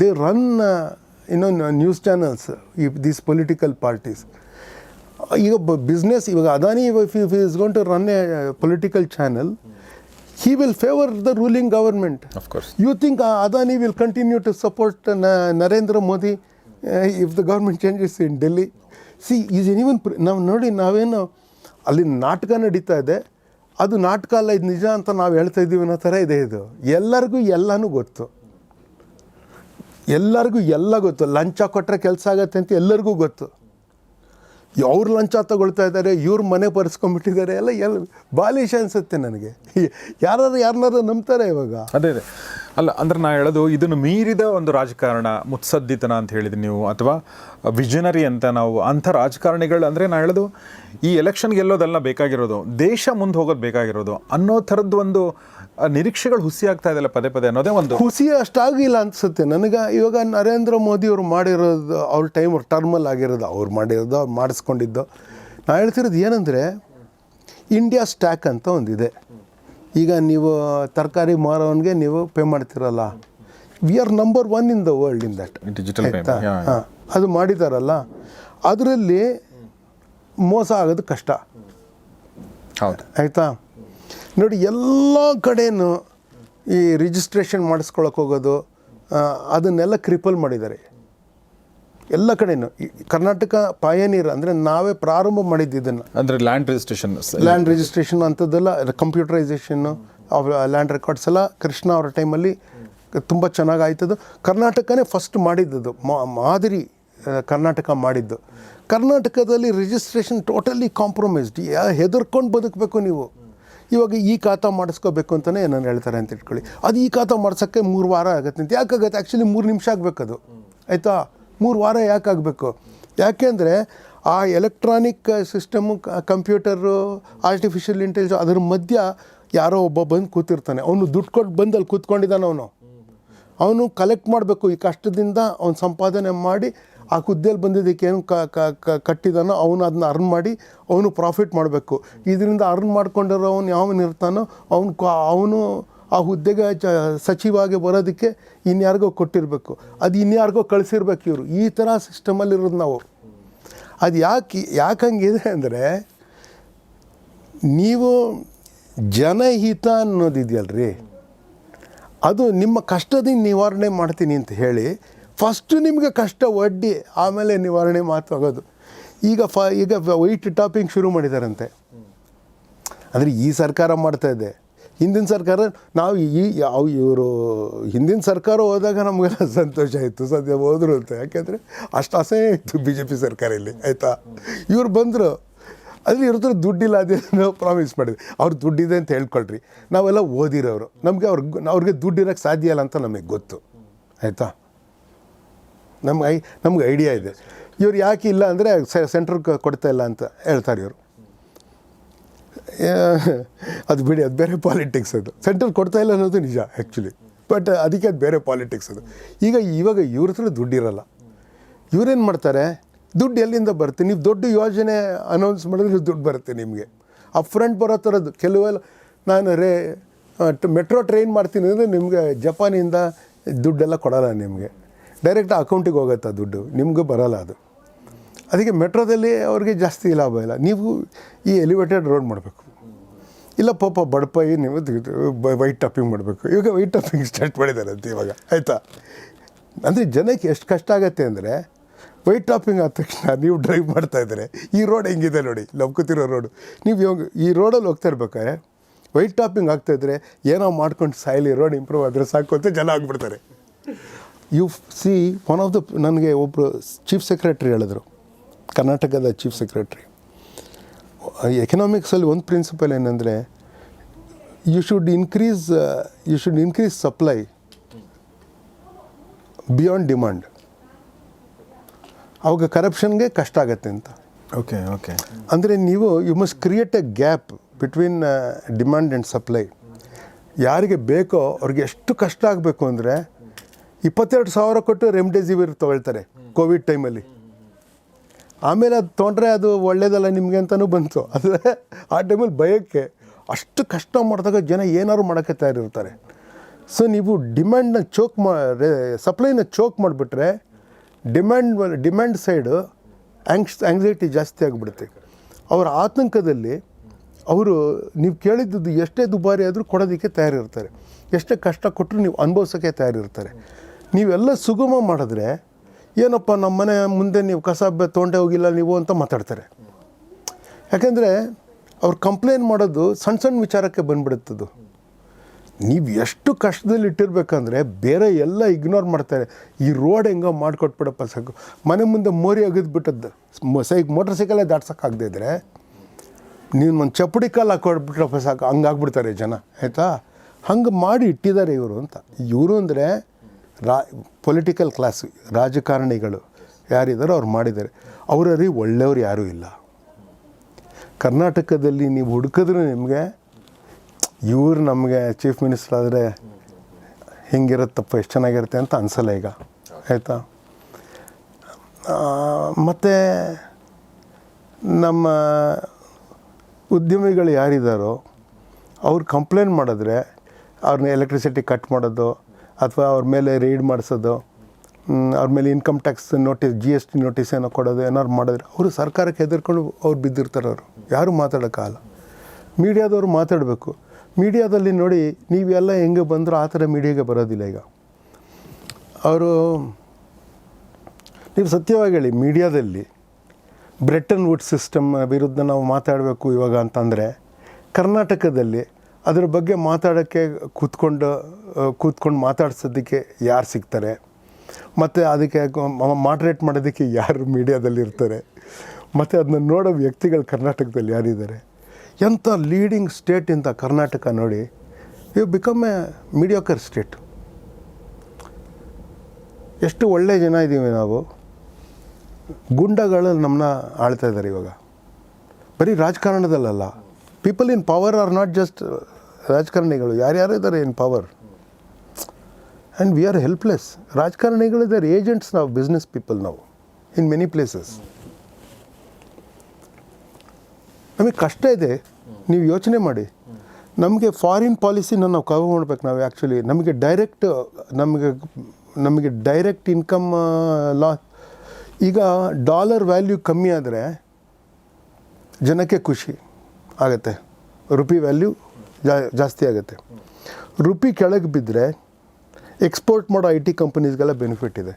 ದೇ ರನ್ ಇನ್ನೋ ನ್ಯೂಸ್ ಚಾನಲ್ಸ್ ಈ ದೀಸ್ ಪೊಲಿಟಿಕಲ್ ಪಾರ್ಟೀಸ್ ಈಗ ಬಿಸ್ನೆಸ್ ಇವಾಗ Adani if is gone to run a political channel he will favour the ruling government Of course. You think Adani will continue to support Narendra Modi if the government changes in Delhi see is N even ನಾವು ನೋಡಿ ನಾವೇನು ಅಲ್ಲಿ ನಾಟಕ ನಡೀತಾ ಇದೆ. ಅದು ನಾಟಕ ಅಲ್ಲ ಇದು ನಿಜ ಅಂತ ನಾವು ಹೇಳ್ತಾ ಇದ್ದೀವಿ ಅನ್ನೋ ಥರ ಇದೆ ಇದು. ಎಲ್ಲರಿಗೂ ಎಲ್ಲನೂ ಗೊತ್ತು. ಎಲ್ಲರಿಗೂ ಎಲ್ಲ ಗೊತ್ತು. ಲಂಚ ಕೊಟ್ಟರೆ ಕೆಲಸ ಆಗತ್ತೆ ಅಂತ ಎಲ್ಲರಿಗೂ ಗೊತ್ತು. ಅವ್ರು ಲಂಚ ತಗೊಳ್ತಾ ಇದ್ದಾರೆ ಇವ್ರು ಮನೆ ಬರ್ಸ್ಕೊಂಡ್ಬಿಟ್ಟಿದ್ದಾರೆ ಎಲ್ಲ ಎಲ್ಲ ಬಾಲಿಶ ಅನಿಸುತ್ತೆ ನನಗೆ. ಯಾರಾದ್ರೂ ಯಾರನ್ನಾರು ನಂಬ್ತಾರೆ ಇವಾಗ. ಅದೇ ಅದೇ. ಅಲ್ಲ, ಅಂದ್ರೆ ನಾ ಹೇಳೋದು, ಇದನ್ನು ಮೀರಿದ ಒಂದು ರಾಜಕಾರಣ, ಮುತ್ಸದ್ದಿತನ ಅಂತ ಹೇಳಿದ್ರಿ ನೀವು, ಅಥವಾ ವಿಷನರಿ ಅಂತ ನಾವು, ಅಂಥ ರಾಜಕಾರಣಿಗಳು ಅಂದರೆ ನಾ ಹೇಳೋದು, ಈ ಎಲೆಕ್ಷನ್ ಗೆಲ್ಲೋದೆಲ್ಲ ಬೇಕಾಗಿರೋದು, ದೇಶ ಮುಂದೆ ಹೋಗೋದು ಬೇಕಾಗಿರೋದು ಅನ್ನೋ ಥರದ್ದು ಒಂದು ನಿರೀಕ್ಷೆಗಳು ಹುಸಿ ಆಗ್ತಾ ಇದೆಯಲ್ಲ ಪದೇ ಪದೇ ಅನ್ನೋದೇ ಒಂದು ಹುಸಿ ಅಷ್ಟಾಗಿಲ್ಲ ಅನ್ಸುತ್ತೆ. ನನಗೆ ಇವಾಗ ನರೇಂದ್ರ ಮೋದಿ ಅವರು ಮಾಡಿರೋದು ಅವ್ರ ಟೈಮ್ ಟರ್ಮಲ್ ಆಗಿರೋದು ಅವ್ರು ಮಾಡಿರೋದು ಅವ್ರು ಮಾಡಿಸ್ಕೊಂಡಿದ್ದು. ನಾ ಹೇಳ್ತಿರೋದು ಏನಂದರೆ ಇಂಡಿಯಾ ಸ್ಟ್ಯಾಕ್ ಅಂತ ಒಂದಿದೆ. ಈಗ ನೀವು ತರಕಾರಿ ಮಾರೋನ್ಗೆ ನೀವು ಪೇ ಮಾಡ್ತಿರಲ್ಲ. We are number one in the world in that digital ಆಯ್ತಾ? ಹಾಂ. ಅದು ಮಾಡಿದಾರಲ್ಲ. ಅದರಲ್ಲಿ ಮೋಸ ಆಗೋದು ಕಷ್ಟ. ಹೌದು. ಆಯಿತಾ? ನೋಡಿ ಎಲ್ಲ ಕಡೆಯೂ ಈ ರಿಜಿಸ್ಟ್ರೇಷನ್ ಮಾಡಿಸ್ಕೊಳಕ್ಕೆ ಹೋಗೋದು ಅದನ್ನೆಲ್ಲ ಕ್ರಿಪಲ್ ಮಾಡಿದ್ದಾರೆ. ಎಲ್ಲ ಕಡೆನೂ. ಈ ಕರ್ನಾಟಕ ಪಾಯನೀರ್ ಅಂದರೆ ನಾವೇ ಪ್ರಾರಂಭ ಮಾಡಿದ್ದು ಇದನ್ನು ಅಂದರೆ ಲ್ಯಾಂಡ್ ರಿಜಿಸ್ಟ್ರೇಷನ್ ಲ್ಯಾಂಡ್ ರಿಜಿಸ್ಟ್ರೇಷನ್ ಅಂಥದ್ದೆಲ್ಲ ಕಂಪ್ಯೂಟರೈಸೇಷನ್ನು ಲ್ಯಾಂಡ್ ರೆಕಾರ್ಡ್ಸ್ ಎಲ್ಲ ಕೃಷ್ಣ ಅವರ ಟೈಮಲ್ಲಿ ತುಂಬ ಚೆನ್ನಾಗಿ ಆಯ್ತದು. ಕರ್ನಾಟಕನೇ ಫಸ್ಟ್ ಮಾಡಿದ್ದದು ಮಾ- ಮಾದರಿ ಕರ್ನಾಟಕ ಮಾಡಿದ್ದು. ಕರ್ನಾಟಕದಲ್ಲಿ ರಿಜಿಸ್ಟ್ರೇಷನ್ ಟೋಟಲಿ ಕಾಂಪ್ರಮೈಸ್ಡ್ ಹೆದರ್ಕೊಂಡು ಬದುಕಬೇಕು ನೀವು. ಇವಾಗ ಈ ಖಾತಾ ಮಾಡಿಸ್ಕೋಬೇಕು ಅಂತಲೇ ನಾನು ಹೇಳ್ತಾರೆ ಅಂತ ಇಟ್ಕೊಳ್ಳಿ. ಅದು ಈ ಖಾತಾ ಮಾಡ್ಸೋಕ್ಕೆ ಮೂರು ವಾರ ಆಗುತ್ತೆ ಅಂತ. ಯಾಕಾಗುತ್ತೆ? ಆ್ಯಕ್ಚುಲಿ ಮೂರು ನಿಮಿಷ ಆಗಬೇಕದು. ಆಯಿತಾ? ಮೂರು ವಾರ ಯಾಕಾಗಬೇಕು ಯಾಕೆಂದರೆ ಆ electronic system computer artificial intelligence ಅದ್ರ ಮಧ್ಯ ಯಾರೋ ಒಬ್ಬ ಬಂದು ಕೂತಿರ್ತಾನೆ. ಅವನು ದುಡ್ಡು ಕೊಟ್ಟು ಬಂದು ಅಲ್ಲಿ ಕೂತ್ಕೊಂಡಿದ್ದಾನೆ ಅವನು. ಅವನು ಕಲೆಕ್ಟ್ ಮಾಡಬೇಕು. ಈ ಕಷ್ಟದಿಂದ ಅವ್ನು ಸಂಪಾದನೆ ಮಾಡಿ ಆ ಹುದ್ದೆಯಲ್ಲಿ ಬಂದಿದ್ದಕ್ಕೆ ಏನು ಕಟ್ಟಿದಾನೋ ಅವನು ಅದನ್ನ ಅರ್ನ್ ಮಾಡಿ ಅವನು ಪ್ರಾಫಿಟ್ ಮಾಡಬೇಕು. ಇದರಿಂದ ಅರ್ನ್ ಮಾಡ್ಕೊಂಡಿರೋ ಅವನು ಯಾವನು ಇರ್ತಾನೋ ಅವನು ಅವನು ಆ ಹುದ್ದೆಗೆ ಚ ಸಚಿವಾಗಿ ಬರೋದಕ್ಕೆ ಇನ್ಯಾರಿಗೋ ಕೊಟ್ಟಿರಬೇಕು. ಅದು ಇನ್ಯಾರಿಗೋ ಕಳಿಸಿರ್ಬೇಕು ಇವರು. ಈ ಥರ ಸಿಸ್ಟಮಲ್ಲಿರೋದು ನಾವು. ಅದು ಯಾಕೆ ಯಾಕೆ ಹಂಗಿದೆ ಅಂದರೆ ನೀವು ಜನಹಿತ ಅನ್ನೋದಿದೆಯಲ್ರಿ. ಅದು ನಿಮ್ಮ ಕಷ್ಟದಿಂದ ನಿವಾರಣೆ ಮಾಡ್ತೀನಿ ಅಂತ ಹೇಳಿ ಫಸ್ಟು ನಿಮಗೆ ಕಷ್ಟ, ಒಡ್ಡಿ, ಆಮೇಲೆ ನಿವಾರಣೆ ಮಾತಾಗೋದು ಈಗ ಫ, ಈಗ ವೈಟ್ ಟಾಪಿಂಗ್ ಶುರು ಮಾಡಿದಾರಂತೆ. ಅಂದರೆ ಈ ಸರ್ಕಾರ ಮಾಡ್ತಾ ಇದೆ. ಹಿಂದಿನ ಸರ್ಕಾರ, ನಾವು ಈ ಯಾವ ಇವರು, ಹಿಂದಿನ ಸರ್ಕಾರ ಹೋದಾಗ ನಮಗೆಲ್ಲ ಸಂತೋಷ ಆಯಿತು. ಸದ್ಯ ಹೋದ್ರು ಅಂತ. ಯಾಕೆಂದರೆ ಅಷ್ಟು ಅಸಹ್ಯ ಇತ್ತು ಬಿ ಜೆ ಪಿ ಸರ್ಕಾರ ಇಲ್ಲಿ ಆಯಿತಾ? ಇವ್ರು ಬಂದರು. ಅಲ್ಲಿ ಇರೋದ್ರ ದುಡ್ಡಿಲ್ಲ ದುಡ್ಡಿಲ್ಲ ನಾವು ಪ್ರಾಮಿಸ್ ಮಾಡಿದ್ವಿ. ಅವ್ರು ದುಡ್ಡಿದೆ ಅಂತ ಹೇಳ್ಕೊಳ್ರಿ. ನಾವೆಲ್ಲ ಓದಿರೋರು. ನಮಗೆ ಅವ್ರಿಗೆ ಅವ್ರಿಗೆ ದುಡ್ಡಿರೋಕ್ಕೆ ಸಾಧ್ಯ ಇಲ್ಲ ಅಂತ ನಮಗೆ ಗೊತ್ತು. ಆಯಿತಾ? ನಮ್ಗೆ ಐ, ನಮ್ಗೆ ಐಡಿಯಾ ಇದೆ. ಇವ್ರು ಯಾಕೆ ಇಲ್ಲ ಅಂದರೆ ಸೆಂಟ್ರಿಗೆ ಕೊಡ್ತಾ ಇಲ್ಲ ಅಂತ ಹೇಳ್ತಾರೆ ಇವರು. ಅದು ಬಿಡಿ, ಅದು ಬೇರೆ ಪಾಲಿಟಿಕ್ಸ್ ಅದು. ಸೆಂಟ್ರಲ್ ಕೊಡ್ತಾ ಇಲ್ಲ ಅನ್ನೋದು ನಿಜ ಆ್ಯಕ್ಚುಲಿ ಬಟ್ ಅದಕ್ಕೆ ಅದು ಬೇರೆ ಪಾಲಿಟಿಕ್ಸ್ ಅದು. ಈಗ ಇವಾಗ ಇವ್ರ ಹತ್ರ ದುಡ್ಡಿರಲ್ಲ. ಇವ್ರೇನು ಮಾಡ್ತಾರೆ? ದುಡ್ಡು ಎಲ್ಲಿಂದ ಬರುತ್ತೆ? ನೀವು ದೊಡ್ಡ ಯೋಜನೆ ಅನೌನ್ಸ್ ಮಾಡಿದ್ರೆ ದುಡ್ಡು ಬರುತ್ತೆ ನಿಮಗೆ. ಅಪ್ ಫ್ರಂಟ್ ಬರೋ ಥರದ್ದು. ಕೆಲವೆಲ್ಲ, ನಾನು ರೇ ಮೆಟ್ರೋ ಟ್ರೈನ್ ಮಾಡ್ತೀನಿ ಅಂದರೆ ನಿಮಗೆ ಜಪಾನಿಂದ ದುಡ್ಡೆಲ್ಲ ಕೊಡೋಲ್ಲ ನಿಮಗೆ. ಡೈರೆಕ್ಟ್ ಅಕೌಂಟಿಗೆ ಹೋಗುತ್ತೆ ದುಡ್ಡು. ನಿಮಗೂ ಬರೋಲ್ಲ ಅದು. ಅದಕ್ಕೆ ಮೆಟ್ರೋದಲ್ಲಿ ಅವ್ರಿಗೆ ಜಾಸ್ತಿ ಲಾಭ ಇಲ್ಲ. ನೀವು ಈ ಎಲಿವೇಟೆಡ್ ರೋಡ್ ಮಾಡಬೇಕು. ಇಲ್ಲ ಪಾಪ ಬಡಪಾಯಿ ನೀವು ವೈಟ್ ಟಾಪಿಂಗ್ ಮಾಡಬೇಕು. ಇವಾಗ ವೈಟ್ ಟಾಪಿಂಗ್ ಸ್ಟಾರ್ಟ್ ಮಾಡಿದ್ದಾರೆ ಅಂತ ಇವಾಗ. ಆಯಿತಾ? ಅಂದರೆ ಜನಕ್ಕೆ ಎಷ್ಟು ಕಷ್ಟ ಆಗುತ್ತೆ ಅಂದರೆ ವೈಟ್ ಟಾಪಿಂಗ್ ಆದ ತಕ್ಷಣ ನೀವು ಡ್ರೈವ್ ಮಾಡ್ತಾ ಇದ್ದಾರೆ ಈ ರೋಡ್ ಹೆಂಗಿದೆ ನೋಡಿ. ಲಬ್ಕೋತಿರೋ ರೋಡು. ನೀವು ಇವಾಗ ಈ ರೋಡಲ್ಲಿ ಹೋಗ್ತಾ ಇರ್ಬೇಕಾದ್ರೆ ವೈಟ್ ಟಾಪಿಂಗ್ ಆಗ್ತಾಯಿದ್ರೆ ಏನೋ ಮಾಡ್ಕೊಂಡು ಸಾಯಲಿ, ರೋಡ್ ಇಂಪ್ರೂವ್ ಆದರೆ ಸಾಕು ಅಂತ ಜನ ಆಗ್ಬಿಡ್ತಾರೆ. You see one of the ನನಗೆ ಒಬ್ಬರು ಚೀಫ್ ಸೆಕ್ರೆಟ್ರಿ ಹೇಳಿದ್ರು ಕರ್ನಾಟಕದ ಚೀಫ್ ಸೆಕ್ರೆಟ್ರಿ ಎಕನಾಮಿಕ್ಸಲ್ಲಿ ಒಂದು ಪ್ರಿನ್ಸಿಪಲ್ ಏನಂದರೆ you should increase you should increase supply beyond demand ಅವಾಗ ಕರಪ್ಷನ್ಗೆ ಕಷ್ಟ ಆಗತ್ತೆ ಅಂತ. ಓಕೆ ಓಕೆ ಅಂದರೆ ನೀವು you must create a gap between demand and supply ಯಾರಿಗೆ ಬೇಕೋ ಅವ್ರಿಗೆ ಎಷ್ಟು ಕಷ್ಟ ಆಗಬೇಕು ಅಂದರೆ ಇಪ್ಪತ್ತೆರಡು ಸಾವಿರ ಕೊಟ್ಟು ರೆಮ್ಡೆಸಿವಿರ್ ತೊಗೊಳ್ತಾರೆ ಕೋವಿಡ್ ಟೈಮಲ್ಲಿ. ಆಮೇಲೆ ಅದು ತೊಗೊಂಡ್ರೆ ಅದು ಒಳ್ಳೇದಲ್ಲ ನಿಮಗೆ ಅಂತಲೂ ಬಂತು. ಆದರೆ ಆ ಟೈಮಲ್ಲಿ ಭಯಕ್ಕೆ ಅಷ್ಟು ಕಷ್ಟ ಮಾಡಿದಾಗ ಜನ ಏನಾದ್ರು ಮಾಡೋಕ್ಕೆ ತಯಾರಿರ್ತಾರೆ. ಸೊ ನೀವು ಡಿಮ್ಯಾಂಡ್ನ ಚೋಕ್ ಮಾ ಸಪ್ಲೈನ ಚೋಕ್ ಮಾಡಿಬಿಟ್ರೆ ಡಿಮ್ಯಾಂಡ್ ಡಿಮ್ಯಾಂಡ್ ಸೈಡು ಆ್ಯಂಗ್ಸ್ ಆ್ಯಂಗ್ಸೈಟಿ ಜಾಸ್ತಿ ಆಗಿಬಿಡುತ್ತೆ. ಅವರ ಆತಂಕದಲ್ಲಿ ಅವರು, ನೀವು ಕೇಳಿದ್ದು ಎಷ್ಟೇ ದುಬಾರಿ ಆದರೂ ಕೊಡೋದಕ್ಕೆ ತಯಾರಿರ್ತಾರೆ. ಎಷ್ಟೇ ಕಷ್ಟ ಕೊಟ್ಟರು ನೀವು ಅನುಭವಿಸೋಕ್ಕೆ ತಯಾರಿರ್ತಾರೆ. ನೀವೆಲ್ಲ ಸುಗಮ ಮಾಡಿದ್ರೆ ಏನಪ್ಪ ನಮ್ಮ ಮನೆ ಮುಂದೆ ನೀವು ಕಸ ತೊಗೊಂಡೆ ಹೋಗಿಲ್ಲ ನೀವು ಅಂತ ಮಾತಾಡ್ತಾರೆ. ಯಾಕೆಂದರೆ ಅವ್ರು ಕಂಪ್ಲೇಂಟ್ ಮಾಡೋದು ಸಣ್ಣ ಸಣ್ಣ ವಿಚಾರಕ್ಕೆ ಬಂದ್ಬಿಡುತ್ತದು. ನೀವು ಎಷ್ಟು ಕಷ್ಟದಲ್ಲಿ ಇಟ್ಟಿರ್ಬೇಕಂದ್ರೆ ಬೇರೆ ಎಲ್ಲ ಇಗ್ನೋರ್ ಮಾಡ್ತಾರೆ. ಈ ರೋಡ್ ಹೆಂಗೋ ಮಾಡಿಕೊಟ್ಬಿಡಪ್ಪ ಸಾಕು. ಮನೆ ಮುಂದೆ ಮೋರಿ ಅಗದ್ಬಿಟ್ಟದ್ದು ಸೈಕ್ ಮೋಟ್ರ್ ಸೈಕಲೇ ದಾಟ್ಸೋಕ್ಕಾಗದೇ ಇದ್ದರೆ ನೀವು ಒಂದು ಚಪ್ಪಡಿ ಕಾಲು ಹಾಕೊಟ್ಬಿಟ್ರಪ್ಪ ಸಾಕು. ಹಂಗಾಗ್ಬಿಡ್ತಾರೆ ಜನ, ಆಯಿತಾ? ಹಂಗೆ ಮಾಡಿ ಇಟ್ಟಿದ್ದಾರೆ ಇವರು ಅಂತ. ಇವರು ಅಂದರೆ ರಾ ಪೊಲಿಟಿಕಲ್ ಕ್ಲಾಸ್ ರಾಜಕಾರಣಿಗಳು ಯಾರಿದ್ದಾರೋ ಅವ್ರು ಮಾಡಿದ್ದಾರೆ. ಅವರಲ್ಲಿ ಒಳ್ಳೆಯವ್ರು ಯಾರೂ ಇಲ್ಲ. ಕರ್ನಾಟಕದಲ್ಲಿ ನೀವು ಹುಡುಕಿದ್ರೆ ನಿಮಗೆ, ಇವರು ನಮಗೆ ಚೀಫ್ ಮಿನಿಸ್ಟರ್ ಆದರೆ ಹಿಂಗಿರುತ್ತಪ್ಪ, ಎಷ್ಟು ಚೆನ್ನಾಗಿರುತ್ತೆ ಅಂತ ಅನಿಸಲ್ಲ ಈಗ. ಆಯಿತಾ? ಮತ್ತು ನಮ್ಮ ಉದ್ಯಮಿಗಳು ಯಾರಿದ್ದಾರೋ ಅವ್ರು ಕಂಪ್ಲೇಂಟ್ ಮಾಡಿದ್ರೆ ಅವ್ರನ್ನ ಎಲೆಕ್ಟ್ರಿಸಿಟಿ ಕಟ್ ಮಾಡೋದು ಅಥವಾ ಅವ್ರ ಮೇಲೆ ರೈಡ್ ಮಾಡಿಸೋದು ಅವ್ರ ಮೇಲೆ income tax notice G S T notice ಏನೋ ಕೊಡೋದು, ಏನಾದ್ರು ಮಾಡಿದ್ರೆ ಅವರು ಸರ್ಕಾರಕ್ಕೆ ಹೆದರ್ಕೊಂಡು ಅವ್ರು ಬಿದ್ದಿರ್ತಾರೆ ಅವರು. ಯಾರೂ ಮಾತಾಡೋಕ್ಕಾಗಲ್ಲ ಮೀಡಿಯಾದವರು ಮಾತಾಡಬೇಕು. ಮೀಡಿಯಾದಲ್ಲಿ ನೋಡಿ ನೀವೆಲ್ಲ ಹೆಂಗೆ ಬಂದರೂ ಆ ಥರ ಮೀಡಿಯಾಗೆ ಬರೋದಿಲ್ಲ ಈಗ. ಅವರು, ನೀವು ಸತ್ಯವಾಗಿ ಹೇಳಿ, ಮೀಡಿಯಾದಲ್ಲಿ ಬ್ರೆಟನ್ ವುಡ್ ಸಿಸ್ಟಮ್ ವಿರುದ್ಧ ನಾವು ಮಾತಾಡಬೇಕು ಇವಾಗ ಅಂತಂದರೆ, ಕರ್ನಾಟಕದಲ್ಲಿ ಅದ್ರ ಬಗ್ಗೆ ಮಾತಾಡೋಕ್ಕೆ ಕೂತ್ಕೊಂಡು ಕೂತ್ಕೊಂಡು ಮಾತಾಡ್ಸೋದಕ್ಕೆ ಯಾರು ಸಿಗ್ತಾರೆ? ಮತ್ತು ಅದಕ್ಕೆ ಮಾಡ್ರೇಟ್ ಮಾಡೋದಕ್ಕೆ ಯಾರು ಮೀಡಿಯಾದಲ್ಲಿ ಇರ್ತಾರೆ? ಮತ್ತು ಅದನ್ನ ನೋಡೋ ವ್ಯಕ್ತಿಗಳು ಕರ್ನಾಟಕದಲ್ಲಿ ಯಾರಿದ್ದಾರೆ? ಎಂಥ ಲೀಡಿಂಗ್ ಸ್ಟೇಟ್ ಇಂಥ ಕರ್ನಾಟಕ ನೋಡಿ you become a mediocre state ಎಷ್ಟು ಒಳ್ಳೆ ಜನ ಇದ್ದೀವಿ ನಾವು. ಗುಂಡಗಳು ನಮ್ಮನ್ನ ಆಳ್ತಾ ಇದ್ದಾರೆ ಇವಾಗ. ಬರೀ ರಾಜಕಾರಣದಲ್ಲಲ್ಲ. People in power are not just ರಾಜಕಾರಣಿಗಳು, ಯಾರ್ಯಾರು ಇದ್ದಾರೆ in power and we are helpless ರಾಜಕಾರಣಿಗಳಿದ್ದಾರೆ agents ನಾವು ಬಿಸ್ನೆಸ್ ಪೀಪಲ್ ನಾವು ಇನ್ ಮೆನಿ ಪ್ಲೇಸಸ್ ನಮಗೆ ಕಷ್ಟ ಇದೆ, ನೀವು ಯೋಚನೆ ಮಾಡಿ. ನಮಗೆ ಫಾರಿನ್ ಪಾಲಿಸಿನ ನಾವು ಕವರ್ ಮಾಡ್ಬೇಕು ನಾವು ಆ್ಯಕ್ಚುಲಿ ನಮಗೆ ಡೈರೆಕ್ಟ್ ನಮಗೆ ನಮಗೆ ಡೈರೆಕ್ಟ್ ಇನ್ಕಮ್ ಲಾ ಈಗ ಡಾಲರ್ ವ್ಯಾಲ್ಯೂ ಕಮ್ಮಿ ಆದರೆ ಜನಕ್ಕೆ ಖುಷಿ ಆಗುತ್ತೆ. ರುಪಿ ವ್ಯಾಲ್ಯೂ ಜಾ ಜಾಸ್ತಿ ಆಗುತ್ತೆ. ರುಪಿ ಕೆಳಗೆ ಬಿದ್ದರೆ ಎಕ್ಸ್ಪೋರ್ಟ್ ಮಾಡೋ ಐ ಟಿ ಕಂಪನೀಸ್ಗೆಲ್ಲ ಬೆನಿಫಿಟ್ ಇದೆ.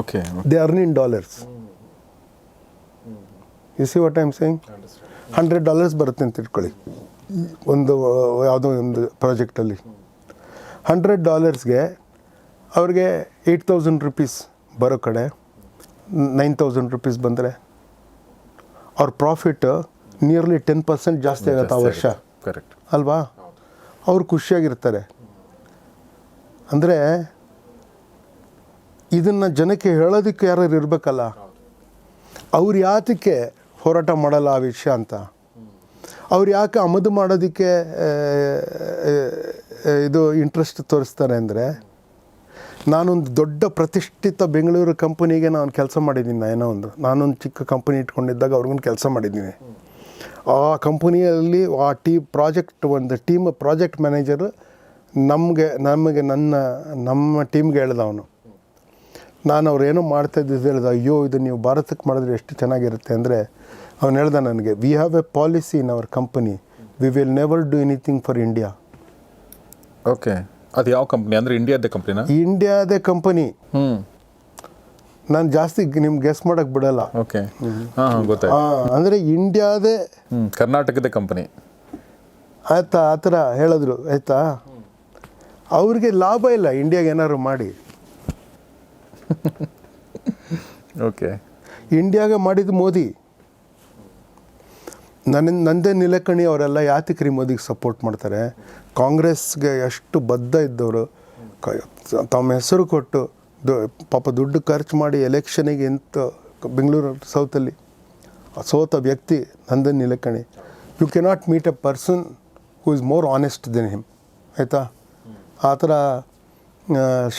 Okay they earn in dollars you see what I'm saying hundred dollars ಬರುತ್ತೆ ಅಂತ ಇಟ್ಕೊಳ್ಳಿ. ಒಂದು ಯಾವುದೋ ಒಂದು ಪ್ರಾಜೆಕ್ಟಲ್ಲಿ ಹಂಡ್ರೆಡ್ ಡಾಲರ್ಸ್ಗೆ ಅವ್ರಿಗೆ ಏಯ್ಟ್ ತೌಸಂಡ್ ರುಪೀಸ್ ಬರೋ ಕಡೆ ನೈನ್ ತೌಸಂಡ್ ರುಪೀಸ್ ಬಂದರೆ ಅವ್ರ ಪ್ರಾಫಿಟ್ ನಿಯರ್ಲಿ ಟೆನ್ ಪರ್ಸೆಂಟ್ ಜಾಸ್ತಿ ಆಗುತ್ತೆ ಆ ವರ್ಷ. ಕರೆಕ್ಟ್ ಅಲ್ವಾ? ಅವರು ಖುಷಿಯಾಗಿರ್ತಾರೆ. ಅಂದರೆ ಇದನ್ನು ಜನಕ್ಕೆ ಹೇಳೋದಕ್ಕೆ ಯಾರು ಇರಬೇಕಲ್ಲ? ಅವ್ರು ಯಾತಕ್ಕೆ ಹೋರಾಟ ಮಾಡಲ್ಲ ಆ ವಿಷಯ ಅಂತ? ಅವ್ರು ಯಾಕೆ ಆಮದು ಮಾಡೋದಕ್ಕೆ ಇದು ಇಂಟ್ರೆಸ್ಟ್ ತೋರಿಸ್ತಾರೆ ಅಂದರೆ, ನಾನೊಂದು ದೊಡ್ಡ ಪ್ರತಿಷ್ಠಿತ ಬೆಂಗಳೂರು ಕಂಪನಿಗೆ ನಾನು ಕೆಲಸ ಮಾಡಿದ್ದೀನಿ, ಏನೋ ಒಂದು. ನಾನೊಂದು ಚಿಕ್ಕ ಕಂಪನಿ ಇಟ್ಕೊಂಡಿದ್ದಾಗ ಅವ್ರಿಗೊಂದು ಕೆಲಸ ಮಾಡಿದ್ದೀನಿ. ಆ ಕಂಪನಿಯಲ್ಲಿ ಆ ಟೀ ಪ್ರಾಜೆಕ್ಟ್ ಒಂದು ಟೀಮ್ ಪ್ರಾಜೆಕ್ಟ್ ಮ್ಯಾನೇಜರ್ ನಮಗೆ ನಮಗೆ ನನ್ನ ನಮ್ಮ ಟೀಮ್ಗೆ ಹೇಳ್ದ ಅವನು ನಾನು ಅವ್ರು ಏನೋ ಮಾಡ್ತಾ ಇದ್ದಿದ್ದು ಹೇಳ್ದ ಅಯ್ಯೋ ಇದು ನೀವು ಭಾರತಕ್ಕೆ ಮಾಡಿದ್ರೆ ಎಷ್ಟು ಚೆನ್ನಾಗಿರುತ್ತೆ? ಅಂದರೆ ಅವನು ಹೇಳ್ದ ನನಗೆ we have a policy in our company we will never do anything for India okay ಅದು ಯಾವ ಕಂಪ್ನಿ ಅಂದರೆ ಇಂಡಿಯಾದ ಕಂಪ್ನಿನ ಇಂಡಿಯಾದೇ ಕಂಪನಿ ಹ್ಞೂ ನಾನು ಜಾಸ್ತಿ ನಿಮ್ಗೆ ಗೆಸ್ ಮಾಡಕ್ ಬಿಡಲ್ಲ. ಓಕೆ ಹಾಂ ಹಾಂ ಗೊತ್ತಾಯ್ತು. ಅಂದರೆ ಇಂಡಿಯಾದೇ ಹ್ಞೂ ಕರ್ನಾಟಕದ ಕಂಪನಿ ಆಯ್ತಾ ಆ ಥರ ಹೇಳಿದ್ರು ಆಯ್ತಾ? ಅವ್ರಿಗೆ ಲಾಭ ಇಲ್ಲ ಇಂಡಿಯಾಗೆ ಏನಾದ್ರು ಮಾಡಿ. ಓಕೆ ಇಂಡಿಯಾಗೆ ಮಾಡಿದ್ದು ಮೋದಿ. ನನ್ನ ನಂದೇ ನಿಲಕಣಿ ಅವರೆಲ್ಲ ಯಾತಕ್ರಿ ಮೋದಿಗೆ ಸಪೋರ್ಟ್ ಮಾಡ್ತಾರೆ. ಕಾಂಗ್ರೆಸ್ಗೆ ಎಷ್ಟು ಬದ್ಧ ಇದ್ದವರು. ಕ- ತಮ್ಮ ಹೆಸರು ಕೊಟ್ಟು ಪಾಪ ದುಡ್ಡು ಖರ್ಚು ಮಾಡಿ ಎಲೆಕ್ಷನಿಗೆ ಎಂತ, ಬೆಂಗಳೂರು, ಸೌತಲ್ಲಿ ಸೋತ ವ್ಯಕ್ತಿ Nandan Nilekani. You cannot meet a person who is more honest than him ಆಯಿತಾ? ಆ ಥರ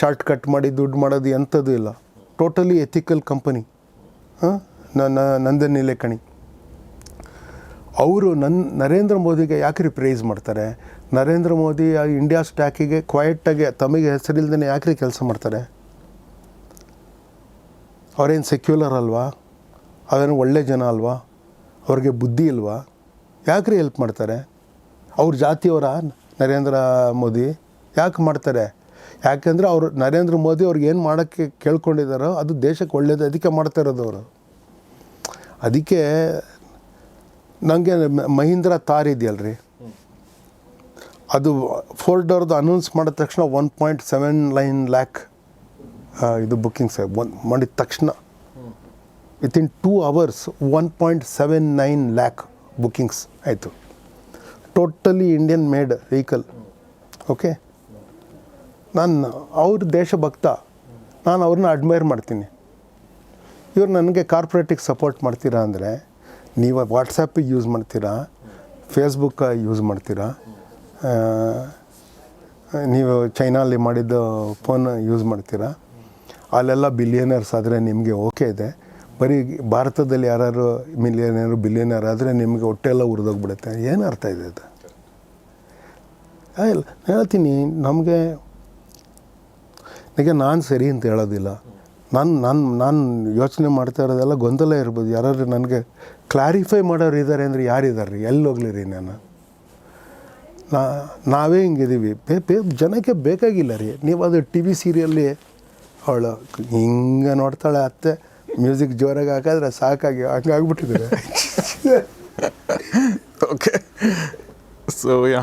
ಶಾರ್ಟ್ ಕಟ್ ಮಾಡಿ, ದುಡ್ಡು ಮಾಡೋದು ಎಂಥದ್ದು ಇಲ್ಲ. ಟೋಟಲಿ ಎಥಿಕಲ್ ಕಂಪನಿ ನನ್ನ ನಂದನ್ ನಿಲೇಕಣಿ. ಅವರು ನನ್ನ ನರೇಂದ್ರ ಮೋದಿಗೆ ಯಾಕೆ ರೀ ಪ್ರೈಸ್ ಮಾಡ್ತಾರೆ? ನರೇಂದ್ರ ಮೋದಿ ಇಂಡಿಯಾ ಸ್ಟ್ಯಾಕಿಗೆ ಕ್ವೈಟಾಗಿ ತಮಗೆ ಹೆಸರಿಲ್ದೇ ಯಾಕೆ ರೀ ಕೆಲಸ ಮಾಡ್ತಾರೆ? ಅವರೇನು ಸೆಕ್ಯುಲರ್ ಅಲ್ವಾ? ಅವೇನು ಒಳ್ಳೆ ಜನ ಅಲ್ವಾ? ಅವ್ರಿಗೆ ಬುದ್ಧಿ ಇಲ್ವಾ? ಯಾಕೆ ರೀ ಹೆಲ್ಪ್ ಮಾಡ್ತಾರೆ? ಅವ್ರ ಜಾತಿಯವರ ನರೇಂದ್ರ ಮೋದಿ ಯಾಕೆ ಮಾಡ್ತಾರೆ? ಯಾಕೆಂದರೆ ಅವರು ನರೇಂದ್ರ ಮೋದಿ ಅವ್ರಿಗೆ ಏನು ಮಾಡೋಕ್ಕೆ ಕೇಳ್ಕೊಂಡಿದ್ದಾರೋ ಅದು ದೇಶಕ್ಕೆ ಒಳ್ಳೇದು, ಅದಕ್ಕೆ ಮಾಡ್ತಾ ಇರೋದು ಅವರು. ಅದಕ್ಕೆ ನನಗೆ ಮಹೀಂದ್ರ ತಾರ್ ಇದೆಯಲ್ರಿ? ಅದು ಫೋಲ್ಡರ್ದು ಅನೌನ್ಸ್ ಮಾಡಿದ ತಕ್ಷಣ one point seven nine lakh ಇದು ಬುಕ್ಕಿಂಗ್ಸ್ ಒಂದು ಮಾಡಿದ ತಕ್ಷಣ. Within two hours one point seven nine lakh bookings ಆಯಿತು. Totally Indian made vehicle okay ನಾನು ಅವ್ರ ದೇಶಭಕ್ತ, ನಾನು ಅವ್ರನ್ನ ಅಡ್ಮೈರ್ ಮಾಡ್ತೀನಿ. ಇವ್ರು ನನಗೆ ಕಾರ್ಪೊರೇಟಿಗೆ ಸಪೋರ್ಟ್ ಮಾಡ್ತೀರಾ ಅಂದರೆ, ನೀವು ವಾಟ್ಸಪ್ಪಿಗೆ ಯೂಸ್ ಮಾಡ್ತೀರಾ ಫೇಸ್ಬುಕ್ಕ ಯೂಸ್ ಮಾಡ್ತೀರಾ ನೀವು ಚೈನಲ್ಲಿ ಮಾಡಿದ್ದು ಫೋನ್ ಯೂಸ್ ಮಾಡ್ತೀರಾ ಅಲ್ಲೆಲ್ಲ ಬಿಲಿಯನರ್ಸ್ ಆದರೆ ನಿಮಗೆ ಓಕೆ ಇದೆ. ಬರೀ ಭಾರತದಲ್ಲಿ ಯಾರು ಮಿಲಿಯನರು ಬಿಲಿಯನರ್ ಆದರೆ ನಿಮಗೆ ಹೊಟ್ಟೆಲ್ಲ ಉರಿದೋಗ್ಬಿಡುತ್ತೆ. ಏನು ಅರ್ಥ ಇದೆ ಅದು? ಇಲ್ಲ ಹೇಳ್ತೀನಿ, ನಮಗೆ ನನಗೆ ನಾನು ಸರಿ ಅಂತ ಹೇಳೋದಿಲ್ಲ. ನಾನು ನಾನು ನಾನು ಯೋಚನೆ ಮಾಡ್ತಾ ಇರೋದೆಲ್ಲ ಗೊಂದಲ ಇರ್ಬೋದು. ಯಾರಾದ್ರು ನನಗೆ ಕ್ಲಾರಿಫೈ ಮಾಡೋರು ಇದ್ದಾರೆ ಅಂದರೆ ಯಾರಿದ್ದಾರೆ ರೀ ಎಲ್ಲಿ ಹೋಗ್ಲಿ ರೀ ನಾನು ನಾವೇ ಹಿಂಗಿದ್ದೀವಿ ಬೇ ಬೇ, ಜನಕ್ಕೆ ಬೇಕಾಗಿಲ್ಲ ರೀ. ನೀವು ಅದು ಟಿ ವಿ ಸೀರಿಯಲ್ಲಿ ಅವಳು ಹಿಂಗೆ ನೋಡ್ತಾಳೆ ಅತ್ತೆ ಮ್ಯೂಸಿಕ್ ಜೋರಾಗಿ ಹಾಕಿದ್ರೆ ಸಾಕಾಗಿ ಹಂಗಾಗ್ಬಿಟ್ಟಿದ್ದಾರೆ ಓಕೆ ಸೊ ಯಾ